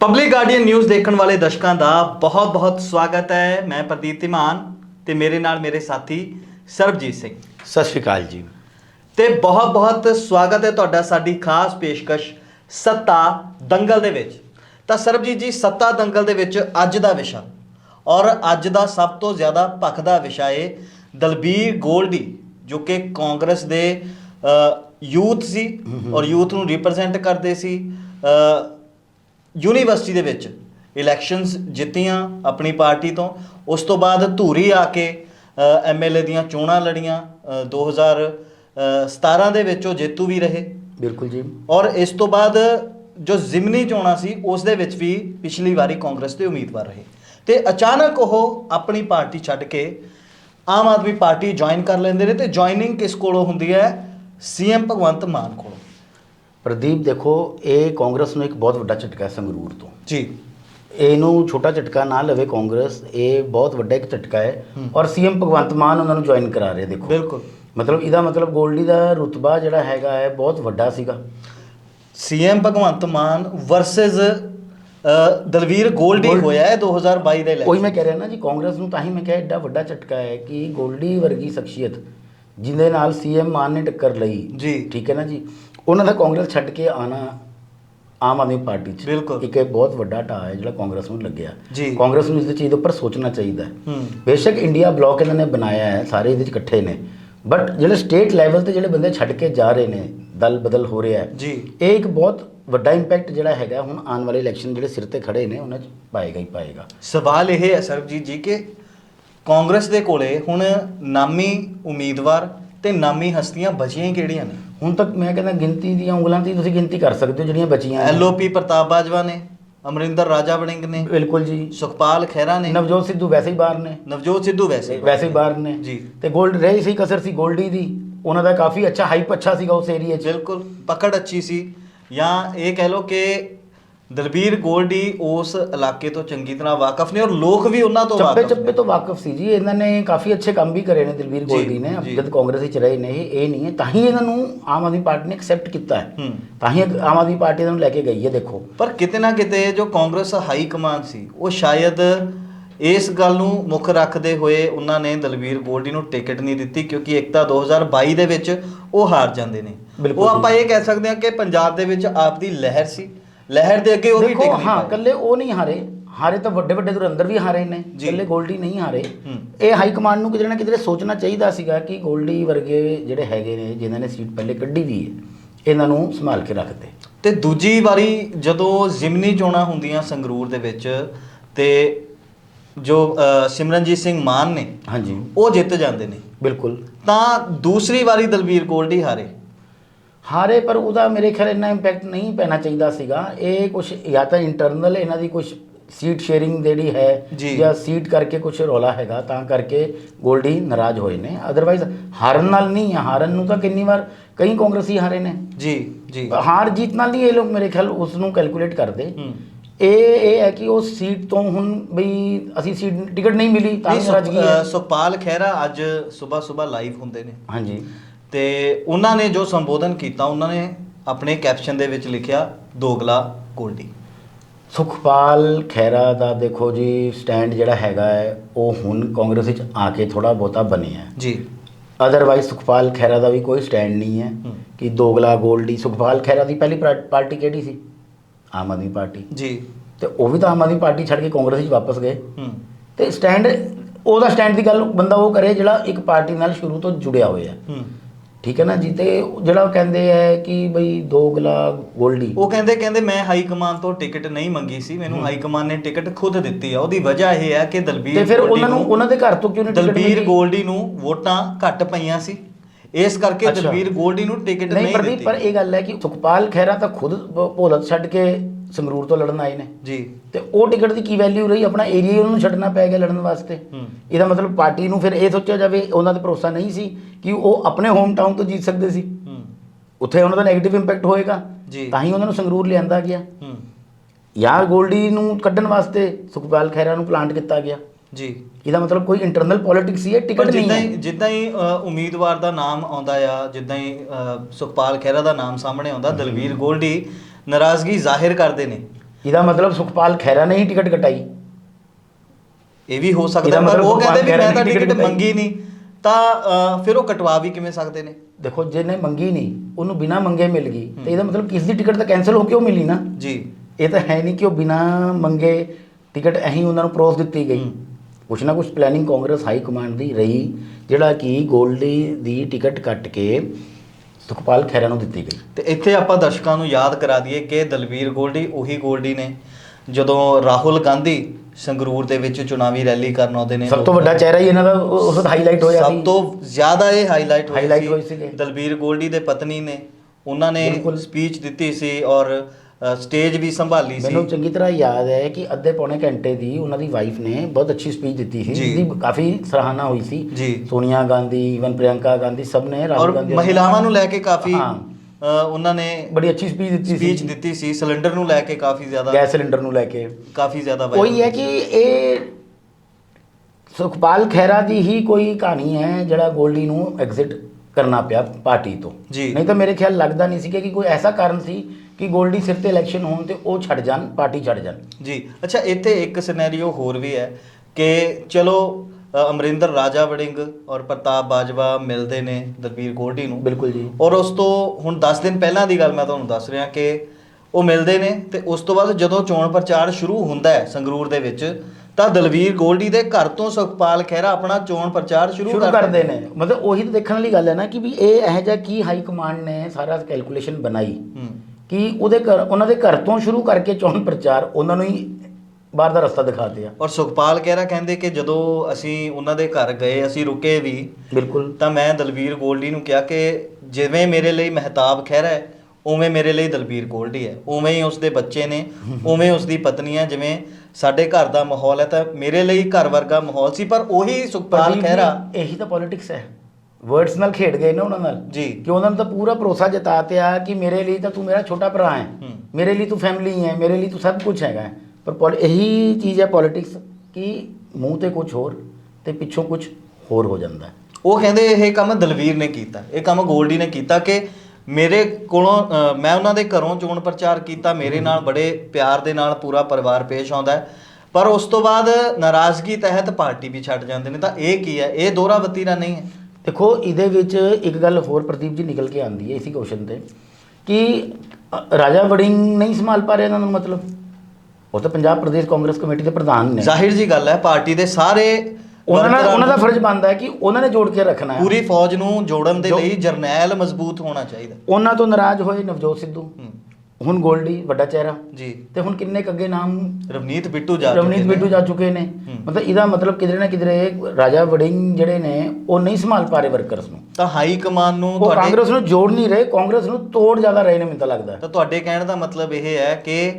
Public guardian news ਦੇਖਣ ਵਾਲੇ ਦਰਸ਼ਕਾਂ ਦਾ ਬਹੁਤ-ਬਹੁਤ ਸਵਾਗਤ ਹੈ। ਮੈਂ ਪ੍ਰਦੀਪ ਧੀਮਾਨ ਤੇ ਮੇਰੇ ਨਾਲ ਮੇਰੇ ਸਾਥੀ ਸਰਬਜੀਤ ਸਿੰਘ। ਸਤਿ ਸ਼੍ਰੀ ਅਕਾਲ ਜੀ। ਤੇ ਬਹੁਤ-ਬਹੁਤ ਸਵਾਗਤ ਹੈ ਤੁਹਾਡਾ ਸਾਡੀ ਖਾਸ ਪੇਸ਼ਕਸ਼ ਸੱਤਾ ਦੰਗਲ ਦੇ ਵਿੱਚ। ਤਾਂ ਸਰਬਜੀਤ ਜੀ ਸੱਤਾ ਦੰਗਲ ਦੇ ਵਿੱਚ ਅੱਜ ਦਾ ਵਿਸ਼ਾ ਔਰ ਅੱਜ ਦਾ ਸਭ ਤੋਂ ਜ਼ਿਆਦਾ ਭਖਦਾ ਵਿਸ਼ਾ ਹੈ ਦਲਬੀਰ ਗੋਲਡੀ ਜੋ ਕਿ ਕਾਂਗਰਸ ਦੇ ਯੂਥ ਸੀ ਔਰ ਯੂਥ ਨੂੰ ਰਿਪਰੈਜ਼ੈਂਟ ਕਰਦੇ ਸੀ। ਯੂਨੀਵਰਸਿਟੀ ਦੇ ਵਿੱਚ ਇਲੈਕਸ਼ਨਸ ਜਿੱਤੀਆਂ ਆਪਣੀ ਪਾਰਟੀ ਤੋਂ ਉਸ ਤੋਂ ਬਾਅਦ ਧੂਰੀ ਆ ਕੇ ਐਮਐਲਏ ਦੀਆਂ ਚੋਣਾਂ ਲੜੀਆਂ ਅ, 2017 ਦੇ ਵਿੱਚ ਉਹ ਜੇਤੂ ਵੀ ਰਹੇ। ਬਿਲਕੁਲ ਜੀ। ਔਰ ਇਸ ਤੋਂ ਬਾਅਦ ਜੋ ਜ਼ਿਮਨੀ ਚੋਣਾਂ ਸੀ ਉਸ ਦੇ ਵਿੱਚ ਵੀ ਪਿਛਲੀ ਵਾਰੀ ਕਾਂਗਰਸ ਦੇ ਉਮੀਦਵਾਰ ਰਹੇ। ਤੇ ਅਚਾਨਕ ਉਹ ਆਪਣੀ ਪਾਰਟੀ ਛੱਡ ਕੇ ਆਮ ਆਦਮੀ ਪਾਰਟੀ ਜੁਆਇਨ ਕਰ ਲੈਂਦੇ ਨੇ ਤੇ ਜੁਆਇਨਿੰਗ ਕਿਸ ਕੋਲੋਂ ਹੁੰਦੀ ਹੈ? ਸੀਐਮ ਭਗਵੰਤ ਮਾਨ ਕੋਲੋਂ। ਪ੍ਰਦੀਪ ਦੇਖੋ ਇਹ ਕਾਂਗਰਸ ਨੂੰ ਇੱਕ ਬਹੁਤ ਵੱਡਾ ਝਟਕਾ ਹੈ ਸੰਗਰੂਰ ਤੋਂ। ਜੀ। ਇਹਨੂੰ ਛੋਟਾ ਝਟਕਾ ਨਾ ਲਵੇ ਕਾਂਗਰਸ ਇਹ ਬਹੁਤ ਵੱਡਾ ਇੱਕ ਝਟਕਾ ਹੈ। ਔਰ ਸੀਐਮ ਭਗਵੰਤ ਮਾਨ ਉਹਨਾਂ ਨੂੰ ਜੁਆਇਨ ਕਰਾ ਰਹੇ ਦੇਖੋ। ਬਿਲਕੁਲ। ਮਤਲਬ ਇਹਦਾ ਮਤਲਬ ਗੋਲਡੀ ਦਾ ਰੁਤਬਾ ਜਿਹੜਾ ਹੈਗਾ ਹੈ ਬਹੁਤ ਵੱਡਾ ਸੀਗਾ। ਸੀਐਮ ਭਗਵੰਤ ਮਾਨ ਵਰਸਸ ਦਲਵੀਰ ਗੋਲਡੀ ਹੋਇਆ ਹੈ 2022 ਦੇ ਉਹੀ ਇਲੈਕਸ਼ਨ ਮੈਂ ਕਹਿ ਰਿਹਾ ਨਾ ਜੀ ਕਾਂਗਰਸ ਨੂੰ ਤਾਂ ਹੀ ਮੈਂ ਕਿਹਾ ਐਡਾ ਵੱਡਾ ਝਟਕਾ ਹੈ ਕਿ ਗੋਲਡੀ ਵਰਗੀ ਸ਼ਖਸੀਅਤ ਜਿਹਦੇ ਨਾਲ ਸੀਐਮ ਮਾਨ ਨੇ ਟੱਕਰ ਲਈ। ਜੀ। ਠੀਕ ਹੈ ਨਾ ਜੀ? ਉਹਨਾਂ ਦਾ ਕਾਂਗਰਸ ਛੱਡ ਕੇ ਆਣਾ ਆਮ ਆਦਮੀ ਪਾਰਟੀ 'ਚ ਬਿਲਕੁਲ। ਇੱਕ ਇਹ ਬਹੁਤ ਵੱਡਾ ਢਾਹ ਹੈ ਜਿਹੜਾ ਕਾਂਗਰਸ ਨੂੰ ਲੱਗਿਆ। ਜੀ। ਕਾਂਗਰਸ ਨੂੰ ਇਸ ਚੀਜ਼ ਦੇ ਉੱਪਰ ਸੋਚਣਾ ਚਾਹੀਦਾ ਹੈ। ਹੂੰ। ਬੇਸ਼ੱਕ ਇੰਡੀਆ ਬਲੌਕ ਇਹਨਾਂ ਨੇ ਬਣਾਇਆ ਹੈ ਸਾਰੇ ਇਹਦੇ 'ਚ ਇਕੱਠੇ ਨੇ। ਬਟ ਜਿਹੜੇ ਸਟੇਟ ਲੈਵਲ ਤੇ ਜਿਹੜੇ ਬੰਦੇ ਛੱਡ ਕੇ ਜਾ ਰਹੇ ਨੇ ਦਲ ਬਦਲ ਹੋ ਰਿਹਾ ਹੈ ਜੀ। ਇਹ ਇੱਕ ਬਹੁਤ ਵੱਡਾ ਇੰਪੈਕਟ ਜਿਹੜਾ ਹੈਗਾ ਹੁਣ ਆਉਣ ਵਾਲੇ ਇਲੈਕਸ਼ਨ ਜਿਹੜੇ ਸਿਰ ਤੇ ਖੜੇ ਨੇ ਉਹਨਾਂ 'ਚ ਪਾਏਗਾ ਹੀ ਪਾਏਗਾ। ਸਵਾਲ ਇਹ ਹੈ ਸਰਬਜੀਤ ਜੀ ਕਿ ਕਾਂਗਰਸ ਦੇ ਕੋਲੇ ਹੁਣ ਨਾਮੀ ਉਮੀਦਵਾਰ ਤੇ ਨਾਮੀ ਹਸਤੀਆਂ ਬਚੀਆਂ ਹੀ ਕਿਹੜੀਆਂ ਨੇ? ਹੁਣ ਤੱਕ ਮੈਂ ਕਹਿੰਦਾ ਗਿਣਤੀ ਦੀਆਂ ਉਂਗਲਾਂ ਤੇ ਹੀ ਤੁਸੀਂ ਗਿਣਤੀ ਕਰ ਸਕਦੇ ਹੋ ਜਿਹੜੀਆਂ ਬਚੀਆਂ ਨੇ। ਐਲਓਪੀ ਪ੍ਰਤਾਪ ਬਾਜਵਾ ਨੇ ਅਮਰਿੰਦਰ ਰਾਜਾ ਵੜਿੰਗ ਨੇ ਬਿਲਕੁਲ ਜੀ। ਸੁਖਪਾਲ ਖਹਿਰਾ ਨੇ। ਨਵਜੋਤ ਸਿੱਧੂ ਵੈਸੇ ਹੀ ਬਾਹਰ ਨੇ। ਨਵਜੋਤ ਸਿੱਧੂ ਵੈਸੇ ਹੀ ਵੈਸੇ ਹੀ ਬਾਹਰ ਨੇ। ਜੀ। ਤੇ 골ਡ ਰਹੀ ਸੀ ਕਸਰ ਸੀ 골ਡੀ ਦੀ। ਉਹਨਾਂ ਦਾ ਕਾਫੀ ਅੱਛਾ ਹਾਈਪ ਅੱਛਾ ਸੀਗਾ ਉਸ ਏਰੀਆ 'ਚ। ਬਿਲਕੁਲ ਪਕੜ ਅੱਛੀ ਸੀ। ਜਾਂ ਇਹ ਕਹਿ ਲਓ ਕਿ ਦਲਬੀਰ ਗੋਲਡੀ ਉਸ ਇਲਾਕੇ ਤੋਂ ਚੰਗੀ ਤਰ੍ਹਾਂ ਵਾਕਿਫ ਨੇ ਔਰ ਲੋਕ ਵੀ ਉਹਨਾਂ ਤੋਂ ਚੱਪੇ ਵਾਕਿਫ ਚੱਪੇ ਤੋਂ ਵਾਕਿਫ ਸੀ ਜੀ ਇਹਨਾਂ ਨੇ ਕਾਫੀ ਅੱਛੇ ਕੰਮ ਵੀ ਕਰੇ ਨੇ ਦਿਲਬੀਰ ਗੋਲਡੀ ਨੇ। ਜਦ ਕਾਂਗਰਸ ਵਿੱਚ ਰਹੇ ਨੇ ਇਹ ਨਹੀਂ ਹੈ। ਤਾਂ ਹੀ ਇਹਨਾਂ ਨੂੰ ਆਮ ਆਦਮੀ ਪਾਰਟੀ ਨੇ ਐਕਸੈਪਟ ਕੀਤਾ ਹੈ। ਤਾਂ ਹੀ ਆਮ ਆਦਮੀ ਪਾਰਟੀ ਇਹਨਾਂ ਨੂੰ ਲੈ ਕੇ ਗਈ ਹੈ ਦੇਖੋ। ਪਰ ਕਿਤੇ ਨਾ ਕਿਤੇ ਜੋ ਕਾਂਗਰਸ ਹਾਈ ਕਮਾਂਡ ਸੀ ਉਹ ਸ਼ਾਇਦ ਇਸ ਗੱਲ ਨੂੰ ਮੁੱਖ ਰੱਖਦੇ ਹੋਏ ਉਹਨਾਂ ਨੇ ਦਲਵੀਰ ਗੋਲਡੀ ਨੂੰ ਟਿਕਟ ਨਹੀਂ ਦਿੱਤੀ ਕਿਉਂਕਿ ਇੱਕ ਤਾਂ 2022 ਦੇ ਵਿੱਚ ਉਹ ਹਾਰ ਜਾਂਦੇ ਨੇ। ਉਹ। ਆਪਾਂ ਇਹ ਕਹਿ ਸਕਦੇ ਹਾਂ ਕਿ ਪੰਜਾਬ ਦੇ ਵਿੱਚ ਆਪ ਦੀ ਲਹਿਰ ਸੀ। ਲਹਿਰ ਦੇ ਅੱਗੇ ਉਹ ਵੀ ਦੇਖੋ ਟਿਕ ਨਹੀਂ ਹਾਂ ਪਾਏ ਕੱਲੇ ਉਹ ਨਹੀਂ ਹਾਰੇ। ਹਾਰੇ ਤਾਂ ਵੱਡੇ ਵੱਡੇ ਦੁਰੰਦਰ ਵੀ ਹਾਰੇ ਨੇ ਜੀ। ਕੱਲੇ ਗੋਲਡੀ ਨਹੀਂ ਹਾਰੇ। ਇਹ ਹਾਈ ਕਮਾਂਡ ਨੂੰ ਕਿਤੇ ਨਾ ਕਿਤੇ ਸੋਚਣਾ ਚਾਹੀਦਾ ਸੀਗਾ ਕਿ ਗੋਲਡੀ ਵਰਗੇ ਜਿਹੜੇ ਹੈਗੇ ਨੇ ਜਿਨ੍ਹਾਂ ਨੇ ਸੀਟ ਪਹਿਲੇ ਕੱਢੀ ਵੀ ਹੈ ਇਹਨਾਂ ਨੂੰ ਸੰਭਾਲ ਕੇ ਰੱਖਦੇ। ਤੇ ਦੂਜੀ ਵਾਰੀ ਜਦੋਂ ਜ਼ਿਮਨੀ ਚੋਣਾਂ ਹੁੰਦੀਆਂ ਸੰਗਰੂਰ ਦੇ ਵਿੱਚ ਤੇ ਜੋ ਸਿਮਰਨਜੀਤ ਸਿੰਘ ਮਾਨ ਨੇ ਹਾਂਜੀ। ਉਹ ਜਿੱਤ ਜਾਂਦੇ ਨੇ। ਬਿਲਕੁਲ। ਤਾਂ ਦੂਸਰੀ ਵਾਰੀ ਦਲਵੀਰ ਗੋਲਡੀ ਹਾਰੇ। ਹਾਰੇ ਪਰ ਉਹਦਾ ਮੇਰੇ ਖਿਆਲ ਇੰਨਾ ਇੰਪੈਕਟ ਨਹੀਂ ਪੈਣਾ ਚਾਹੀਦਾ ਸੀਗਾ। ਇਹ ਕੁਝ ਜਾਂ ਤਾਂ ਇੰਟਰਨਲ ਇਹਨਾਂ ਦੀ ਕੁਝ ਸੀਟ ਸ਼ੇਅਰਿੰਗ ਜਿਹੜੀ ਹੈ ਜੀ। ਸੀਟ ਕਰਕੇ ਕੁਝ ਰੌਲਾ ਹੈਗਾ ਤਾਂ ਕਰਕੇ ਗੋਲਡੀ ਨਾਰਾਜ਼ ਹੋਏ ਨੇ। ਅਦਰਵਾਈਜ਼ ਹਾਰਨ ਨਾਲ ਨਹੀਂ ਹਾਰਨ ਨੂੰ ਤਾਂ ਕਿੰਨੀ ਵਾਰ ਕਈ ਕਾਂਗਰਸੀ ਹਾਰੇ ਨੇ। ਜੀ ਜੀ। ਹਾਰ ਜੀਤ ਨਾਲ ਨਹੀਂ ਇਹ ਲੋਕ ਮੇਰੇ ਖਿਆਲ ਉਸ ਨੂੰ ਕੈਲਕੂਲੇਟ ਕਰਦੇ ਇਹ ਇਹ ਹੈ ਕਿ ਉਹ ਸੀਟ ਤੋਂ ਹੁਣ ਬਈ ਅਸੀਂ ਸੀਟ ਟਿਕਟ ਨਹੀਂ ਮਿਲੀ ਤਾਂ ਗਈ ਹੈ? ਖਹਿਰਾ ਅੱਜ ਸਵੇਰ ਸਵੇਰ ਲਾਈਵ ਹੁੰਦੇ ਨੇ। ਹਾਂਜੀ। ਤੇ ਉਹਨਾਂ ਨੇ ਜੋ ਸੰਬੋਧਨ ਕੀਤਾ ਉਹਨਾਂ ਨੇ ਆਪਣੇ ਕੈਪਸ਼ਨ ਦੇ ਵਿੱਚ ਲਿਖਿਆ ਦੋਗਲਾ ਗੋਲਡੀ। ਸੁਖਪਾਲ ਖੈਰਾ ਦਾ ਦੇਖੋ ਜੀ ਸਟੈਂਡ ਜਿਹੜਾ ਹੈਗਾ ਹੈ ਉਹ ਹੁਣ ਕਾਂਗਰਸ ਵਿੱਚ ਆ ਕੇ ਥੋੜਾ ਬਹੁਤਾ ਬਣਿਆ ਜੀ। ਅਦਰਵਾਈਜ਼ ਸੁਖਪਾਲ ਖੈਰਾ ਦਾ ਵੀ ਕੋਈ ਸਟੈਂਡ ਨਹੀਂ ਹੈ। ਕਿ ਦੋਗਲਾ ਗੋਲਡੀ ਸੁਖਪਾਲ ਖੈਰਾ ਦੀ ਪਹਿਲੀ ਪ੍ਰਾ- ਪਾਰਟੀ ਕਿਹੜੀ ਸੀ? ਆਮ ਆਦਮੀ ਪਾਰਟੀ। ਜੀ। ਤੇ ਉਹ ਵੀ ਤਾਂ ਆਮ ਆਦਮੀ ਪਾਰਟੀ ਛੱਡ ਕੇ ਕਾਂਗਰਸ ਵਿੱਚ ਵਾਪਸ ਗਏ। ਤੇ ਸਟੈਂਡ ਉਹਦਾ ਸਟੈਂਡ ਦੀ ਗੱਲ ਬੰਦਾ ਉਹ ਕਰੇ ਜਿਹੜਾ ਇੱਕ ਪਾਰਟੀ ਨਾਲ ਸ਼ੁਰੂ ਤੋਂ ਜੁੜਿਆ ਹੋਇਆ ਹੂੰ। ਠੀਕ ਹੈ ਨਾ ਜੀ? ਤੇ ਜਿਹੜਾ ਉਹ ਕਹਿੰਦੇ ਹੈ ਕਿ ਬਈ ਦੋਗਲਾ ਗੋਲਡੀ। ਉਹ ਕਹਿੰਦੇ ਕਹਿੰਦੇ ਮੈਂ ਹਾਈ ਕਮਾਨ ਤੋਂ ਟਿਕਟ ਨਹੀਂ ਮੰਗੀ ਸੀ ਮੈਨੂੰ ਹਾਈ ਕਮਾਨ ਨੇ ਟਿਕਟ ਖੁਦ ਦਿੱਤੀ ਆ। ਉਹਦੀ ਵਜ੍ਹਾ ਇਹ ਹੈ ਕਿ ਦਲਬੀਰ ਤੇ ਫਿਰ ਉਹਨਾਂ ਨੂੰ ਉਹਨਾਂ ਦੇ ਘਰ ਤੋਂ ਕਿਉਂ ਨਹੀਂ ਟਿਕਟ ਦਲਬੀਰ ਮਿਲੀ? ਗੋਲਡੀ ਨੂੰ ਵੋਟਾਂ ਘੱਟ ਪਈਆਂ ਸੀ। ਇਸ ਕਰਕੇ ਅੱਛਾ। ਦਲਬੀਰ ਗੋਲਡੀ ਨੂੰ ਟਿਕਟ ਨਹੀਂ ਦਿੱਤੀ। ਪਰ ਇਹ ਗੱਲ ਹੈ ਕਿ ਸੁਖਪਾਲ ਖਹਿਰਾ ਤਾਂ ਖੁਦ ਭੋਲਤ ਛੱਡ ਕੇ ਸੰਗਰੂਰ ਤੋਂ ਲੜਨ ਆਏ ਨੇ। ਜੀ। ਤੇ ਉਹ ਟਿਕਟ ਦੀ ਕੀ ਵੈਲਿਊ ਰਹੀ? ਆਪਣਾ ਏਰੀਆ ਉਹਨਾਂ ਨੂੰ ਛੱਡਣਾ ਪੈ ਗਿਆ ਲੜਨ ਵਾਸਤੇ। ਇਹਦਾ ਮਤਲਬ ਪਾਰਟੀ ਨੂੰ ਫਿਰ ਇਹ ਸੋਚਿਆ ਜਾਵੇ ਉਹਨਾਂ ਤੇ ਭਰੋਸਾ ਨਹੀਂ ਸੀ ਕਿ ਉਹ ਆਪਣੇ ਹੋਮ ਟਾਊਨ ਤੋਂ ਜੀਤ ਸਕਦੇ ਸੀ। ਉੱਥੇ ਉਹਨਾਂ ਦਾ 네ਗੇਟਿਵ ਇੰਪੈਕਟ ਹੋਏਗਾ। ਤਾਂ ਹੀ ਉਹਨਾਂ ਨੂੰ ਸੰਗਰੂਰ ਲਿਆਂਦਾ ਗਿਆ। ਯਾਰ ਗੋਲਡੀ ਨੂੰ ਕੱਢਣ ਵਾਸਤੇ ਸੁਖਪਾਲ ਖਹਿਰਾ ਨੂੰ ਪਲਾਂਟ ਕੀਤਾ ਗਿਆ। ਜੀ। ਇਹਦਾ ਮਤਲਬ ਕੋਈ ਇੰਟਰਨਲ ਪੋਲਿਟਿਕਸ ਹੀ ਹੈ ਟਿਕਟ ਨਹੀਂ ਜਿੱਦਾਂ ਹੈ। ਹੀ ਜਿੱਦਾਂ ਹੀ ਅ, ਉਮੀਦਵਾਰ ਦਾ ਨਾਮ ਆਉਂਦਾ ਆ ਜਿੱਦਾਂ ਹੀ ਅ, ਸੁਖਪਾਲ ਖਹਿਰਾ ਦਾ ਨਾਮ ਸਾਹਮਣੇ ਆਉਂਦਾ ਦਲਵੀਰ ਗੋਲਡੀ ਨਾਰਾਜ਼ਗੀ ਜ਼ਾਹਿਰ ਕਰਦੇ ਨੇ। ਇਹਦਾ ਮਤਲਬ ਸੁਖਪਾਲ ਖਹਿਰਾ ਨੇ ਹੀ ਟਿਕਟ ਕਟਾਈ। ਇਹ ਵੀ ਹੋ ਸਕਦਾ ਪਰ ਮਤਲਬ ਉਹ ਕਹਿੰਦੇ ਵੀ ਭਗਵਾਨ ਮੈਂ ਤਾਂ ਟਿਕਟ ਟਿਕਟ ਮੰਗੀ ਨਹੀਂ। ਤਾਂ ਅ, ਫਿਰ ਉਹ ਕਟਵਾ ਵੀ ਕਿਵੇਂ ਸਕਦੇ ਨੇ? ਦੇਖੋ ਜਿਹਨੇ ਮੰਗੀ ਨਹੀਂ ਉਹਨੂੰ ਬਿਨਾ ਮੰਗੇ ਮਿਲ ਗਈ। ਤੇ ਇਹਦਾ ਮਤਲਬ ਕਿਸ ਦੀ ਟਿਕਟ ਤਾਂ ਕੈਨਸਲ ਹੋ ਕੇ ਉਹ ਮਿਲੀ ਨਾ? ਜੀ। ਇਹ ਤਾਂ ਹੈ ਨਹੀਂ ਕਿ ਉਹ ਬਿਨਾ ਮੰਗੇ ਟਿਕਟ ਐਹੀ ਉਹਨਾਂ ਨੂੰ ਪਰੋਸ ਦਿੱਤੀ ਗਈ। ਹੂੰ। ਕੁਛ ਨਾ ਕੁਛ ਪਲੈਨਿੰਗ ਕਾਂਗਰਸ ਹਾਈ ਕਮਾਂਡ ਦੀ ਰਹੀ ਜਿਹੜਾ ਕਿ ਗੋਲਡੀ ਦੀ ਟਿਕਟ ਕੱਟ ਕੇ ਸੁਖਪਾਲ ਖਹਿਰਾ ਨੂੰ ਦਿੱਤੀ ਗਈ ਤੇ ਇੱਥੇ ਆਪਾਂ ਦਰਸ਼ਕਾਂ ਨੂੰ ਯਾਦ ਕਰਾ ਦਈਏ ਕਿ ਦਲਵੀਰ ਗੋਲਡੀ ਉਹੀ ਗੋਲਡੀ ਨੇ ਜਦੋਂ ਰਾਹੁਲ ਗਾਂਧੀ ਸੰਗਰੂਰ ਦੇ ਵਿੱਚ ਚੁਣਾਵੀ ਰੈਲੀ ਕਰਨ ਆਉਂਦੇ ਨੇ ਸਭ ਤੋਂ ਵੱਡਾ ਚਿਹਰਾ ਹੀ ਇਹਨਾਂ ਦਾ ਉਸ ਹਾਈਲਾਈਟ ਹੋਇਆ ਸੀ ਸਭ ਤੋਂ ਜ਼ਿਆਦਾ ਇਹ ਹਾਈਲਾਈਟ ਹੋਈ ਸੀਗੇ। ਦਲਬੀਰ ਗੋਲਡੀ ਦੇ ਪਤਨੀ ਨੇ ਉਹਨਾਂ ਨੇ। ਸਪੀਚ ਦਿੱਤੀ ਸੀ ਔਰ ਸਟੇਜ ਵੀ ਸੰਭਾਲੀ ਸੀ। ਮੈਨੂੰ ਚੰਗੀ ਤਰ੍ਹਾਂ ਯਾਦ ਹੈ ਕਿ ਅੱਧੇ ਪੌਣੇ ਘੰਟੇ ਦੀ ਉਹਨਾਂ ਦੀ ਵਾਈਫ ਨੇ ਬਹੁਤ ਅੱਛੀ ਸਪੀਚ ਦਿੱਤੀ ਸੀ। ਜਿਹਦੀ ਕਾਫੀ ਸਰਾਹਨਾ ਹੋਈ ਸੀ। ਸੋਨੀਆ ਗਾਂਧੀ ਇਵਨ ਪ੍ਰਿਯੰਕਾ ਗਾਂਧੀ ਸਭ ਨੇ ਰਾਹੁਲ ਔਰ ਗਾਂਧੀ ਮਹਿਲਾਵਾਂ ਨੂੰ ਲੈ ਕੇ ਕਾਫੀ ਉਹਨਾਂ ਨੇ ਬੜੀ ਅੱਛੀ ਸਪੀਚ ਦਿੱਤੀ ਸਪੀਚ ਸੀ ਦਿੱਤੀ ਸੀ। ਸਿਲੰਡਰ ਨੂੰ ਲੈ ਕੇ ਕਾਫੀ ਜ਼ਿਆਦਾ ਗੈਸ ਸਿਲੰਡਰ ਨੂੰ ਲੈ ਕੇ। ਕਾਫੀ ਜ਼ਿਆਦਾ ਕੋਈ ਹੈ ਕਿ ਇਹ ਸੁਖਪਾਲ ਖਹਿਰਾ ਦੀ ਹੀ ਕੋਈ ਕਹਾਣੀ ਹੈ ਜਿਹੜਾ ਗੋਲਡੀ ਨੂੰ ਐਗਜ਼ਿਟ ਕਰਨਾ ਪਿਆ ਪਾਰਟੀ ਤੋਂ। ਨਹੀਂ ਤਾਂ ਮੇਰੇ ਖਿਆਲ ਲੱਗਦਾ ਨਹੀਂ ਸੀ ਕਿ ਕੋਈ ਐਸਾ ਕਾਰਨ ਸੀ ਕਿ ਗੋਲਡੀ ਸਿਰ ਤੇ ਇਲੈਕਸ਼ਨ ਹੋਣ ਤੇ ਉਹ ਛੱਡ ਜਾਣ ਪਾਰਟੀ ਛੱਡ ਜਾਣ। ਜੀ ਅੱਛਾ ਇੱਥੇ ਇੱਕ ਸਿਨੈਰੀਓ ਹੋਰ ਵੀ ਹੈ ਕਿ ਚਲੋ ਅ, ਅਮਰਿੰਦਰ ਰਾਜਾ ਵੜਿੰਗ ਔਰ ਪ੍ਰਤਾਪ ਬਾਜਵਾ ਮਿਲਦੇ ਨੇ ਦਲਬੀਰ ਗੋਲਡੀ ਨੂੰ। ਬਿਲਕੁਲ ਜੀ। ਔਰ ਉਸ ਤੋਂ ਹੁਣ 10 ਦਿਨ ਪਹਿਲਾਂ ਦੀ ਗੱਲ ਮੈਂ ਤੁਹਾਨੂੰ ਦੱਸ ਰਿਹਾ ਕਿ ਉਹ ਮਿਲਦੇ ਨੇ ਤੇ ਉਸ ਤੋਂ ਬਾਅਦ ਜਦੋਂ ਚੋਣ ਪ੍ਰਚਾਰ ਸ਼ੁਰੂ ਹੁੰਦਾ ਹੈ ਸੰਗਰੂਰ ਦੇ ਵਿੱਚ ਤਾਂ ਦਲਵੀਰ ਗੋਲਡੀ ਦੇ ਘਰ ਤੋਂ ਸੁਖਪਾਲ ਖਹਿਰਾ ਆਪਣਾ ਚੋਣ ਪ੍ਰਚਾਰ ਸ਼ੁਰੂ ਸ਼ੁਰੂ ਕਰਦੇ ਨੇ। ਮਤਲਬ ਉਹੀ ਤਾਂ ਦੇਖਣ ਵਾਲੀ ਗੱਲ ਹੈ ਨਾ ਕਿ ਵੀ ਇਹ ਇਹੋ ਜਿਹਾ ਕੀ ਹਾਈ ਕਮਾਂਡ ਨੇ ਸਾਰਾ ਕੈਲਕੂਲੇਸ਼ਨ ਬਣਾਈ। ਹੂੰ। ਕਿ ਉਹਦੇ ਘਰ ਉਹਨਾਂ ਦੇ ਘਰ ਤੋਂ ਸ਼ੁਰੂ ਕਰਕੇ ਚੋਣ ਪ੍ਰਚਾਰ ਉਹਨਾਂ ਨੂੰ ਹੀ ਬਾਹਰ ਦਾ ਰਸਤਾ ਦਿਖਾਤੇ ਆ। ਔਰ ਸੁਖਪਾਲ ਖਹਿਰਾ ਕਹਿੰਦੇ ਕਿ ਜਦੋਂ ਅਸੀਂ ਉਹਨਾਂ ਦੇ ਘਰ ਗਏ ਅਸੀਂ ਰੁਕੇ ਵੀ ਬਿਲਕੁਲ। ਤਾਂ ਮੈਂ ਦਲਬੀਰ ਗੋਲਡੀ ਨੂੰ ਕਿਹਾ ਕਿ ਜਿਵੇਂ ਮੇਰੇ ਲਈ ਮਹਿਤਾਬ ਖਹਿਰਾ ਹੈ ਉਵੇਂ ਮੇਰੇ ਲਈ ਦਲਬੀਰ ਗੋਲਡੀ ਹੈ। ਉਵੇਂ ਹੀ ਉਸਦੇ ਬੱਚੇ ਨੇ ਉਵੇਂ ਉਸਦੀ ਪਤਨੀ ਹੈ ਜਿਵੇਂ ਸਾਡੇ ਘਰ ਦਾ ਮਾਹੌਲ ਹੈ ਤਾਂ ਮੇਰੇ ਲਈ ਘਰ ਵਰਗਾ ਮਾਹੌਲ ਸੀ ਪਰ ਉਹੀ ਸੁਖਪਾਲ ਖਹਿਰਾ ਇਹੀ ਤਾਂ ਪੋਲਿਟਿਕਸ ਹੈ। ਵਰਡਸ ਨਾਲ ਖੇਡ ਗਏ ਨਾ ਉਹਨਾਂ ਨਾਲ। ਜੀ। ਕਿ ਉਹਨਾਂ ਨੂੰ ਤਾਂ ਪੂਰਾ ਭਰੋਸਾ ਜਤਾਤਿਆ ਕਿ ਮੇਰੇ ਲਈ ਤਾਂ ਤੂੰ ਮੇਰਾ ਛੋਟਾ ਭਰਾ ਹੈ। ਮੇਰੇ ਲਈ ਤੂੰ ਫੈਮਿਲੀ ਹੈ ਮੇਰੇ ਲਈ ਤੂੰ ਸਭ ਕੁਝ ਹੈਗਾ। ਪਰ ਇਹੀ ਚੀਜ਼ ਹੈ ਪੋਲਿਟਿਕਸ ਕਿ ਮੂੰਹ ਤੇ ਕੁਝ ਹੋਰ ਤੇ ਪਿੱਛੋਂ ਕੁਝ ਹੋਰ ਹੋ ਜਾਂਦਾ ਉਹ ਕਹਿੰਦੇ ਇਹ ਕੰਮ ਦਲਵੀਰ ਨੇ ਕੀਤਾ ਇਹ ਕੰਮ ਗੋਲਡੀ ਨੇ ਕੀਤਾ ਕਿ ਮੇਰੇ ਕੋਲੋਂ ਮੈਂ ਉਹਨਾਂ ਦੇ ਘਰੋਂ ਚੋਣ ਪ੍ਰਚਾਰ ਕੀਤਾ ਮੇਰੇ ਨਾਲ ਬੜੇ ਪਿਆਰ ਦੇ ਨਾਲ ਪੂਰਾ ਪਰਿਵਾਰ ਪੇਸ਼ ਆਉਂਦਾ ਹੈ। ਪਰ ਉਸ ਤੋਂ ਬਾਅਦ ਨਾਰਾਜ਼ਗੀ ਤਹਿਤ ਪਾਰਟੀ ਵੀ ਛੱਡ ਜਾਂਦੇ ਨੇ ਤਾਂ ਇਹ ਕੀ ਹੈ? ਇਹ ਦੋਹਰਾ ਵਤੀਰਾ ਨਹੀਂ ਹੈ। ਦੇਖੋ ਇਹਦੇ ਵਿੱਚ ਇੱਕ ਗੱਲ ਹੋਰ ਪ੍ਰਦੀਪ ਜੀ ਨਿਕਲ ਕੇ ਆਉਂਦੀ ਹੈ ਇਸੇ ਕੁਐਸਚਨ ਤੇ ਕਿ ਰਾਜਾ ਵੜਿੰਗ ਨਹੀਂ ਸੰਭਾਲ ਪਾ ਰਿਹਾ ਇਹਨਾਂ ਨੂੰ ਮਤਲਬ? ਉਹ ਤਾਂ ਪੰਜਾਬ ਪ੍ਰਦੇਸ਼ ਕਾਂਗਰਸ ਕਮੇਟੀ ਦੇ ਪ੍ਰਧਾਨ ਨੇ। ਜ਼ਾਹਿਰ ਜੀ ਗੱਲ ਹੈ ਪਾਰਟੀ ਦੇ ਸਾਰੇ ਉਹਨਾਂ ਦਾ ਵਰਕਰਾਂ ਉਹਨਾਂ ਦਾ ਫਰਜ਼ ਬਣਦਾ ਹੈ ਕਿ ਉਹਨਾਂ ਨੇ ਜੋੜ ਕੇ ਰੱਖਣਾ ਹੈ। ਪੂਰੀ ਫੌਜ ਨੂੰ ਜੋੜਨ ਦੇ ਲਈ ਜਰਨੈਲ ਮਜ਼ਬੂਤ ਹੋਣਾ ਚਾਹੀਦਾ। ਉਹਨਾਂ ਤੋਂ ਨਾਰਾਜ਼ ਹੋਏ ਨਵਜੋਤ ਸਿੱਧੂ। ਹੁਣ ਗੋਲਡੀ ਵੱਡਾ ਚਿਹਰਾ। ਜੀ। ਤੇ ਹੁਣ ਕਿੰਨੇ ਕੁ ਅੱਗੇ ਨਾਮ ਰਵਨੀਤ ਬਿੱਟੂ ਜਾ ਰਵਨੀਤ ਚੁੱਕੇ ਨੇ। ਬਿੱਟੂ ਜਾ ਚੁੱਕੇ ਨੇ। ਮਤਲਬ ਇਹਦਾ ਮਤਲਬ ਕਿਧਰੇ ਨਾ ਕਿਧਰੇ ਰਾਜਾ ਵੜਿੰਗ ਜਿਹੜੇ ਨੇ ਉਹ ਨਹੀਂ ਸੰਭਾਲ ਪਾ ਰਹੇ ਵਰਕਰਸ ਨੂੰ। ਤਾਂ ਹਾਈ ਕਮਾਨ ਨੂੰ ਤੁਹਾਡੇ ਕਾਂਗਰਸ ਨੂੰ ਜੋੜ ਨਹੀਂ ਰਹੇ ਕਾਂਗਰਸ ਨੂੰ ਤੋੜ ਜ਼ਿਆਦਾ ਰਹੇ ਨੇ ਮੈਨੂੰ ਤਾਂ ਲੱਗਦਾ। ਤਾਂ ਤੁਹਾਡੇ ਕਹਿਣ ਦਾ ਮਤਲਬ ਇਹ ਹੈ ਕਿ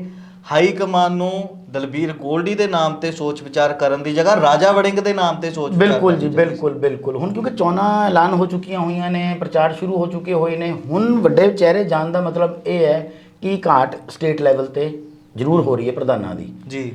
ਹਾਈ ਕਮਾਨ ਨੂੰ ਦਲਬੀਰ ਗੋਲਡੀ ਦੇ ਨਾਮ ਤੇ ਸੋਚ ਵਿਚਾਰ ਕਰਨ ਦੀ ਜਗ੍ਹਾ ਰਾਜਾ ਵੜਿੰਗ ਦੇ ਨਾਮ ਤੇ ਸੋਚ ਬਿਲਕੁਲ ਜੀ ਬਿਲਕੁਲ ਬਿਲਕੁਲ। ਹੁਣ ਕਿਉਂਕਿ ਚੋਣਾਂ ਐਲਾਨ ਹੋ ਚੁੱਕੀਆਂ ਹੋਈਆਂ ਨੇ ਪ੍ਰਚਾਰ ਸ਼ੁਰੂ ਹੋ ਚੁੱਕੇ ਹੋਏ ਨੇ। ਹੁਣ ਵੱਡੇ ਚਿਹਰੇ ਜਾਣ ਦਾ ਮਤਲਬ ਇਹ ਹੈ ਕਿ ਘਾਟ ਸਟੇਟ ਲੈਵਲ ਤੇ ਜ਼ਰੂਰ ਹੋ ਰਹੀ ਹੈ ਪ੍ਰਧਾਨਾਂ ਦੀ। ਜੀ